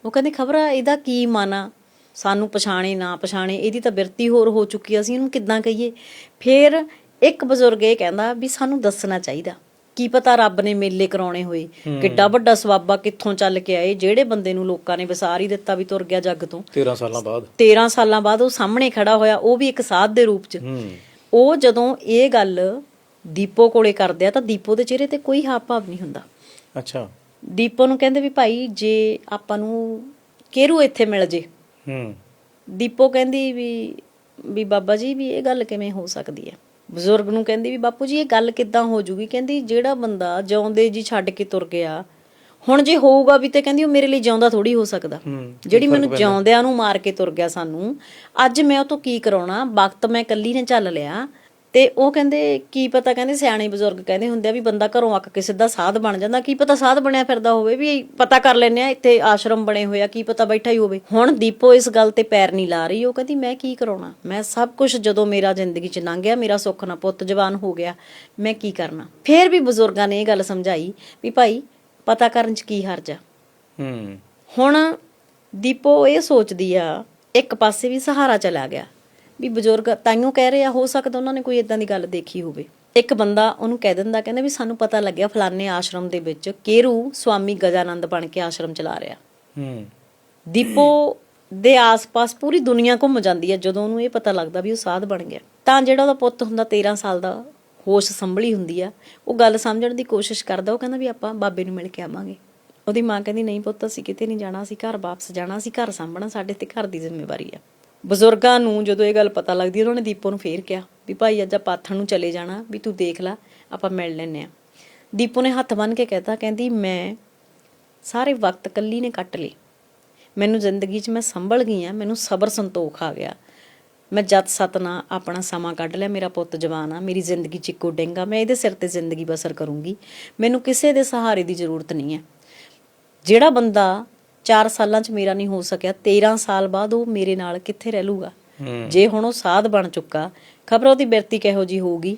ਉਹ ਕਹਿੰਦੇ ਖਬਰ ਇਹਦਾ ਕੀ ਮਾਨਾ? ਸਾਨੂੰ ਪਛਾਣੇ ਨਾ ਪਛਾਣੇ ਇਹਦੀ ਤਾਂ ਬਿਰਤੀ ਹੋਰ ਹੋ ਚੁੱਕੀ ਆ, ਅਸੀਂ ਇਹਨੂੰ ਕਿੱਦਾਂ ਕਹੀਏ? ਫਿਰ ਇੱਕ ਬਜ਼ੁਰਗ ਇਹ ਕਹਿੰਦਾ ਵੀ ਸਾਨੂੰ ਦੱਸਣਾ ਚਾਹੀਦਾ। ਕੀ ਪਤਾ ਰੱਬ ਨੇ ਮੇਲੇ ਕਰਾਉਣੇ ਹੋਏ। ਕਿੱਡਾ ਵੱਡਾ ਸਵਾਬਾ ਕਿੱਥੋਂ ਚੱਲ ਕੇ ਆਏ ਜਿਹੜੇ ਬੰਦੇ ਨੂੰ ਲੋਕਾਂ ਨੇ ਵਿਸਾਰ ਹੀ ਦਿੱਤਾ ਵੀ ਤੁਰ ਗਿਆ ਜੱਗ ਤੋਂ। 13 ਸਾਲਾਂ ਬਾਅਦ। 13 ਸਾਲਾਂ ਬਾਅਦ ਉਹ ਸਾਹਮਣੇ ਖੜਾ ਹੋਇਆ ਉਹ ਵੀ ਇੱਕ ਸਾਧ ਦੇ ਰੂਪ 'ਚ। ਉਹ ਜਦੋਂ ਇਹ ਗੱਲ ਦੀਪੋ ਕੋਲੇ ਕਰਦੇ ਆ ਤਾਂ ਦੀਪੋ ਦੇ ਚਿਹਰੇ ਤੇ ਕੋਈ ਹਾਵ ਭਾਵ ਨਹੀਂ ਹੁੰਦਾ। ਅੱਛਾ। ਦੀਪੋ ਨੂੰ ਕਹਿੰਦੇ ਵੀ ਭਾਈ ਜੇ ਆਪਾਂ ਨੂੰ ਕੇਰੂ ਇੱਥੇ ਮਿਲ ਜੇ। ਹੂੰ। ਦੀਪੋ ਕਹਿੰਦੀ ਵੀ ਵੀ ਬਾਬਾ ਜੀ ਵੀ ਇਹ ਗੱਲ ਕਿਵੇਂ ਹੋ ਸਕਦੀ ਹੈ? ਬਜ਼ੁਰਗ ਨੂੰ ਕਹਿੰਦੀ ਵੀ ਬਾਪੂ ਜੀ ਇਹ ਗੱਲ ਕਿੱਦਾਂ ਹੋ ਜੂਗੀ? ਕਹਿੰਦੀ ਜਿਹੜਾ ਬੰਦਾ ਜਿਉਂਦੇ ਜੀ ਛੱਡ ਕੇ ਤੁਰ ਗਿਆ ਹੁਣ ਜੇ ਹੋਊਗਾ ਵੀ ਤੇ ਕਹਿੰਦੀ ਉਹ ਮੇਰੇ ਲਈ ਜਿਉਂਦਾ ਥੋੜੀ ਹੋ ਸਕਦਾ। ਜਿਹੜੀ ਮੈਨੂੰ ਜਿਉਂਦਿਆਂ ਨੂੰ ਮਾਰ ਕੇ ਤੁਰ ਗਿਆ ਸਾਨੂੰ ਅੱਜ ਮੈਂ ਉਹ ਤੋਂ ਕੀ ਕਰਾਉਣਾ? ਵਕਤ ਮੈਂ ਇਕੱਲੀ ਨੇ ਚੱਲ ਲਿਆ। ਤੇ ਉਹ ਕਹਿੰਦੇ ਕੀ ਪਤਾ ਕਹਿੰਦੇ ਸਿਆਣੇ ਬਜ਼ੁਰਗ ਕਹਿੰਦੇ ਹੁੰਦੇ ਆ ਵੀ ਬੰਦਾ ਘਰੋਂ ਅੱਕ ਕੇ ਸਿੱਧਾ ਸਾਧ ਬਣ ਜਾਂਦਾ ਕੀ ਪਤਾ ਸਾਧ ਬਣਿਆ ਫਿਰਦਾ ਹੋਵੇ ਵੀ ਪਤਾ ਕਰ ਲੈਨੇ ਆ ਇੱਥੇ ਆਸ਼ਰਮ ਬਣੇ ਹੋਏ ਆ ਕੀ ਪਤਾ ਬੈਠਾ ਹੀ ਹੋਵੇ। ਹੁਣ ਦੀਪੋ ਇਸ ਗੱਲ ਤੇ ਪੈਰ ਨਹੀਂ ਲਾ ਰਹੀ ਉਹ ਕਹਿੰਦੀ ਮੈਂ ਕੀ ਕਰਾਉਣਾ? ਮੈਂ ਸਭ ਕੁਝ ਜਦੋਂ ਮੇਰਾ ਜ਼ਿੰਦਗੀ ਚ ਲੰਘ ਗਿਆ ਮੇਰਾ ਸੁੱਖ ਨਾ ਪੁੱਤ ਜਵਾਨ ਹੋ ਗਿਆ ਮੈਂ ਕੀ ਕਰਨਾ? ਫੇਰ ਵੀ ਬਜ਼ੁਰਗਾਂ ਨੇ ਇਹ ਗੱਲ ਸਮਝਾਈ ਵੀ ਭਾਈ ਪਤਾ ਕਰਨ ਚ ਕੀ ਹਰਜ ਆ? ਹੂੰ। ਹੁਣ ਦੀਪੋ ਇਹ ਸੋਚਦੀ ਆ ਇੱਕ ਪਾਸੇ ਵੀ ਸਹਾਰਾ ਚਲਾ ਗਿਆ ਵੀ ਬਜ਼ੁਰਗ ਤਾਈਓ ਕਹਿ ਰਹੇ ਆ ਹੋ ਸਕਦਾ ਉਹਨਾਂ ਨੇ ਕੋਈ ਇਦਾਂ ਦੀ ਗੱਲ ਦੇਖੀ ਹੋਵੇ। ਇੱਕ ਬੰਦਾ ਉਹਨੂੰ ਕਹਿ ਦਿੰਦਾ ਕਹਿੰਦਾ ਵੀ ਸਾਨੂੰ ਪਤਾ ਲੱਗਿਆ ਫਲਾਣੇ ਆਸ਼ਰਮ ਦੇ ਵਿੱਚ ਕੇਰੂ ਸਵਾਮੀ ਗਜਾਨੰਦ ਬਣ ਕੇ ਆਸ਼ਰਮ ਚਲਾ ਰਿਹਾ। ਹੂੰ। ਦੀਪੋ ਦੇ ਆਸ-ਪਾਸ ਪੂਰੀ ਦੁਨੀਆ ਘੁੰਮ ਜਾਂਦੀ ਹੈ ਜਦੋਂ ਉਹਨੂੰ ਇਹ ਪਤਾ ਲੱਗਦਾ ਵੀ ਉਹ ਸਾਧ ਬਣ ਗਿਆ। ਤਾਂ ਜਿਹੜਾ ਉਹਦਾ ਪੁੱਤ ਹੁੰਦਾ 13 ਸਾਲ ਦਾ ਹੋਸ਼ ਸੰਭਲੀ ਹੁੰਦੀ ਆ ਉਹ ਗੱਲ ਸਮਝਣ ਦੀ ਕੋਸ਼ਿਸ਼ ਕਰਦਾ ਉਹ ਕਹਿੰਦਾ ਵੀ ਆਪਾਂ ਬਾਬੇ ਨੂੰ ਮਿਲ ਕੇ ਆਵਾਂਗੇ। ਉਹਦੀ ਮਾਂ ਕਹਿੰਦੀ ਨਹੀਂ ਪੁੱਤ ਅਸੀਂ ਕਿਤੇ ਨਹੀਂ ਜਾਣਾ ਅਸੀਂ ਘਰ ਵਾਪਸ ਜਾਣਾ ਅਸੀਂ ਘਰ ਸਾਂਭਣਾ ਸਾਡੇ ਤੇ ਘਰ ਦੀ ਜ਼ਿੰਮੇਵਾਰੀ ਆ। ਬਜ਼ੁਰਗਾਂ ਨੂੰ ਜਦੋਂ ਇਹ ਗੱਲ ਪਤਾ ਲੱਗਦੀ ਉਹਨਾਂ ਨੇ ਦੀਪੋ ਨੂੰ ਫੇਰ ਕਿਹਾ ਵੀ ਭਾਈ ਅੱਜ ਆਪਾਂ ਆਥਣ ਨੂੰ ਚਲੇ ਜਾਣਾ, ਵੀ ਤੂੰ ਦੇਖ ਲੈ, ਆਪਾਂ ਮਿਲ ਲੈਨੇ ਆ ਦੀਪੋ ਨੇ ਹੱਥ ਬੰਨ ਕੇ ਕਹਿਤਾ, ਕਹਿੰਦੀ, ਮੈਂ ਸਾਰੇ ਵਕਤ ਕੱਲੀ ਨੇ ਕੱਟ ਲਈ ਮੈਨੂੰ ਜ਼ਿੰਦਗੀ 'ਚ ਮੈਂ ਸੰਭਲ ਗਈ ਆ ਮੈਨੂੰ ਸਬਰ ਸੰਤੋਖ ਆ ਗਿਆ। ਮੈਂ ਜਤ ਸਤਨਾ ਆਪਣਾ ਸਮਾਂ ਕੱਢ ਲਿਆ, ਮੇਰਾ ਪੁੱਤ ਜਵਾਨ ਆ, ਮੇਰੀ ਜ਼ਿੰਦਗੀ 'ਚ ਇੱਕੋ ਡੇਂਗਾ ਮੈਂ ਇਹਦੇ ਸਿਰ ਤੇ ਜ਼ਿੰਦਗੀ ਬਸਰ ਕਰੂੰਗੀ। ਮੈਨੂੰ ਕਿਸੇ ਦੇ ਸਹਾਰੇ ਦੀ ਜ਼ਰੂਰਤ ਨਹੀਂ ਹੈ। ਜਿਹੜਾ ਬੰਦਾ 4 ਸਾਲਾਂ 'ਚ ਮੇਰਾ ਨਹੀਂ ਹੋ ਸਕਿਆ 13 ਸਾਲ ਬਾਅਦ ਉਹ ਮੇਰੇ ਨਾਲ ਕਿੱਥੇ ਰਹਿ ਲੂਗਾ? ਜੇ ਹੁਣ ਉਹ ਸਾਧ ਬਣ ਚੁੱਕਾ ਖਬਰ ਉਹਦੀ ਬਿਰਤੀ ਕਿਹੋ ਜੀ ਹੋਊਗੀ?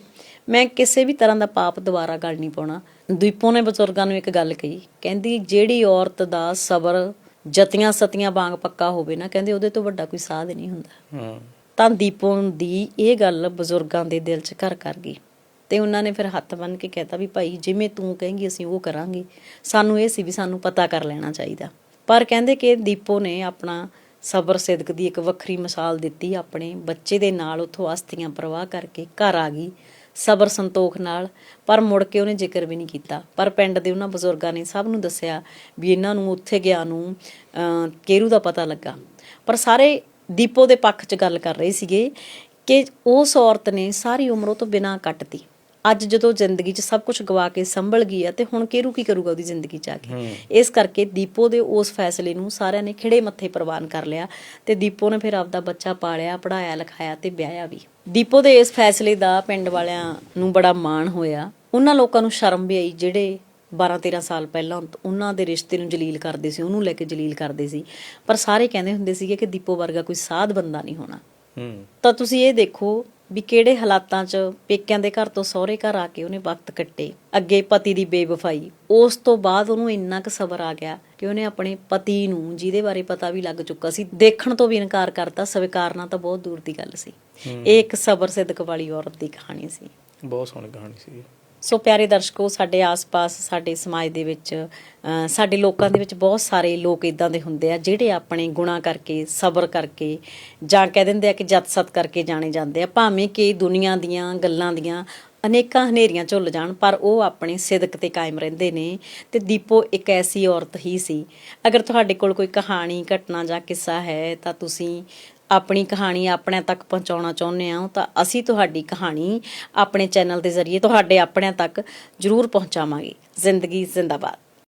ਮੈਂ ਕਿਸੇ ਵੀ ਤਰ੍ਹਾਂ ਦਾ ਪਾਪ ਦੁਬਾਰਾ ਗੱਲ ਨਹੀਂ ਪਾਉਣਾ। ਦੀਪੋ ਨੇ ਬਜ਼ੁਰਗਾਂ ਨੂੰ ਇੱਕ ਗੱਲ ਕਹੀ ਕਹਿੰਦੀ ਜਿਹੜੀ ਔਰਤ ਦਾ ਸਬਰ ਜਤੀਆਂ ਸਤੀਆਂ ਵਾਂਗ ਪੱਕਾ ਹੋਵੇ ਨਾ ਕਹਿੰਦੇ ਉਹਦੇ ਤੋਂ ਵੱਡਾ ਕੋਈ ਸਾਧ ਨਹੀਂ ਹੁੰਦਾ। ਤਾਂ ਦੀਪੋ ਦੀ ਇਹ ਗੱਲ ਬਜ਼ੁਰਗਾਂ ਦੇ ਦਿਲ 'ਚ ਘਰ ਕਰ ਗਈ ਤੇ ਉਹਨਾਂ ਨੇ ਫਿਰ ਹੱਥ ਬੰਨ ਕੇ ਕਹਿਤਾ ਵੀ ਭਾਈ ਜਿਵੇਂ ਤੂੰ ਕਹੇਂਗੀ ਅਸੀਂ ਉਹ ਕਰਾਂਗੇ। ਸਾਨੂੰ ਇਹ ਸੀ ਵੀ ਸਾਨੂੰ ਪਤਾ ਕਰ ਲੈਣਾ ਚਾਹੀਦਾ। ਪਰ ਕਹਿੰਦੇ ਕਿ ਦੀਪੋ ਨੇ ਆਪਣਾ ਸਬਰ ਸਿਦਕ ਦੀ ਇੱਕ ਵੱਖਰੀ ਮਿਸਾਲ ਦਿੱਤੀ ਆਪਣੇ ਬੱਚੇ ਦੇ ਨਾਲ ਉਥੋਂ ਅਸਥੀਆਂ ਪ੍ਰਵਾਹ ਕਰਕੇ ਘਰ ਆ ਗਈ ਸਬਰ ਸੰਤੋਖ ਨਾਲ ਪਰ ਮੁੜ ਕੇ ਉਹਨੇ ਜ਼ਿਕਰ ਵੀ ਨਹੀਂ ਕੀਤਾ। ਪਰ ਪਿੰਡ ਦੇ ਉਹਨਾਂ ਬਜ਼ੁਰਗਾਂ ਨੇ ਸਭ ਨੂੰ ਦੱਸਿਆ ਵੀ ਇਹਨਾਂ ਨੂੰ ਉੱਥੇ ਗਿਆ ਨੂੰ ਅਹ, ਕੇਰੂ ਦਾ ਪਤਾ ਲੱਗਾ। ਪਰ ਸਾਰੇ ਦੀਪੋ ਦੇ ਪੱਖ 'ਚ ਗੱਲ ਕਰ ਰਹੇ ਸੀਗੇ ਕਿ ਉਸ ਔਰਤ ਨੇ ਸਾਰੀ ਉਮਰ ਉਹ ਤੋਂ ਬਿਨਾਂ ਕੱਟਤੀ। ਅੱਜ ਜਦੋਂ ਜ਼ਿੰਦਗੀ 'ਚ ਸਭ ਕੁਝ ਗਵਾ ਕੇ ਸੰਭਲ ਗਈ ਆ ਤੇ ਹੁਣ ਕਿਹਰੂ ਕੀ ਕਰੂਗਾ ਉਹਦੀ ਜ਼ਿੰਦਗੀ 'ਚ ਆ ਕੇ? ਇਸ ਕਰਕੇ ਦੀਪੋ ਦੇ ਉਸ ਫੈਸਲੇ ਨੂੰ ਸਾਰਿਆਂ ਨੇ ਖਿੜੇ ਮੱਥੇ ਪ੍ਰਵਾਨ ਕਰ ਲਿਆ ਤੇ ਦੀਪੋ ਨੇ ਫਿਰ ਆਪਦਾ ਬੱਚਾ ਪਾਲਿਆ ਪੜਾਇਆ ਲਿਖਾਇਆ ਤੇ ਵਿਆਹਿਆ ਵੀ। ਦੀਪੋ ਦੇ ਇਸ ਫੈਸਲੇ ਦਾ ਪਿੰਡ ਵਾਲਿਆਂ ਨੂੰ ਬੜਾ ਮਾਣ ਹੋਇਆ। ਉਹਨਾਂ ਲੋਕਾਂ ਨੂੰ ਸ਼ਰਮ ਵੀ ਆਈ ਜਿਹੜੇ 12 13 ਸਾਲ ਪਹਿਲਾਂ ਉਹਨਾਂ ਦੇ ਰਿਸ਼ਤੇ ਨੂੰ ਜਲੀਲ ਕਰਦੇ ਸੀ ਉਹਨੂੰ ਲੈ ਕੇ ਜਲੀਲ ਕਰਦੇ ਸੀ। ਪਰ ਸਾਰੇ ਕਹਿੰਦੇ ਹੁੰਦੇ ਸੀਗੇ ਕਿ ਦੀਪੋ ਵਰਗਾ ਕੋਈ ਸਾਧ ਬੰਦਾ ਨਹੀਂ ਹੋਣਾ। ਹੂੰ। ਤਾਂ ਤੁਸੀਂ ਇਹ ਦੇਖੋ ਵੀ ਕਿਹੜੇ ਹਾਲਾਤਾਂ 'ਚ ਪੇਕਿਆਂ ਦੇ ਘਰ ਤੋਂ ਸਹੁਰੇ ਘਰ ਆ ਕੇ ਉਹਨੇ ਵਕਤ ਕੱਟੇ ਅੱਗੇ ਪਤੀ ਦੀ ਬੇਵਫਾਈ। ਉਸ ਤੋਂ ਬਾਅਦ ਉਹਨੂੰ ਇੰਨਾ ਕੁ ਸਬਰ ਆ ਗਿਆ ਕਿ ਉਹਨੇ ਆਪਣੇ ਪਤੀ ਨੂੰ ਜਿਹਦੇ ਬਾਰੇ ਪਤਾ ਵੀ ਲੱਗ ਚੁੱਕਾ ਸੀ ਦੇਖਣ ਤੋਂ ਵੀ ਇਨਕਾਰ ਕਰਤਾ ਸਵੀਕਾਰਨਾ ਤਾਂ ਬਹੁਤ ਦੂਰ ਦੀ ਗੱਲ ਸੀ। ਇਹ ਇੱਕ ਸਬਰ ਸਿੱਧਕ ਵਾਲੀ ਔਰਤ ਦੀ ਕਹਾਣੀ ਸੀ। ਬਹੁਤ ਸੋਹਣੀ ਕਹਾਣੀ ਸੀ। ਸੋ ਪਿਆਰੇ ਦਰਸ਼ਕੋ, ਸਾਡੇ ਆਸ-ਪਾਸ, ਸਾਡੇ ਸਮਾਜ ਦੇ ਵਿੱਚ ਸਾਡੇ ਲੋਕਾਂ ਦੇ ਵਿੱਚ ਬਹੁਤ ਸਾਰੇ ਲੋਕ ਇਦਾਂ ਦੇ ਹੁੰਦੇ ਆ, ਜਿਹੜੇ ਆਪਣੇ ਗੁਨਾਹ ਕਰਕੇ, ਸਬਰ ਕਰਕੇ ਜਾਂ ਕਹਿ ਦਿੰਦੇ ਆ ਕਿ ਜੱਤ ਸਤ ਕਰਕੇ ਜਾਣੇ ਜਾਂਦੇ ਆ। ਭਾਵੇਂ ਕਿ ਦੁਨੀਆ ਦੀਆਂ ਗੱਲਾਂ ਦੀਆਂ ਅਨੇਕਾਂ ਹਨੇਰੀਆਂ ਝੁੱਲ ਜਾਣ, ਪਰ ਉਹ ਆਪਣੇ ਸਿਦਕ ਤੇ ਕਾਇਮ ਰਹਿੰਦੇ ਨੇ ਤੇ ਦੀਪੋ ਇੱਕ ਐਸੀ ਔਰਤ ਹੀ ਸੀ। ਅਗਰ ਤੁਹਾਡੇ ਕੋਲ ਕੋਈ ਕਹਾਣੀ, ਘਟਨਾ ਜਾਂ ਕਿੱਸਾ ਹੈ, ਤਾਂ ਤੁਸੀਂ ਆਪਣੀ ਕਹਾਣੀ ਆਪਣਿਆਂ ਤੱਕ ਪਹੁੰਚਾਉਣਾ ਚਾਹੁੰਦੇ ਹੋ, ਤਾਂ ਅਸੀਂ ਤੁਹਾਡੀ ਕਹਾਣੀ ਆਪਣੇ ਚੈਨਲ ਦੇ ਜ਼ਰੀਏ ਤੁਹਾਡੇ ਆਪਣਿਆਂ ਤੱਕ ਜ਼ਰੂਰ ਪਹੁੰਚਾਵਾਂਗੇ। ਜ਼ਿੰਦਗੀ ਜ਼ਿੰਦਾਬਾਦ।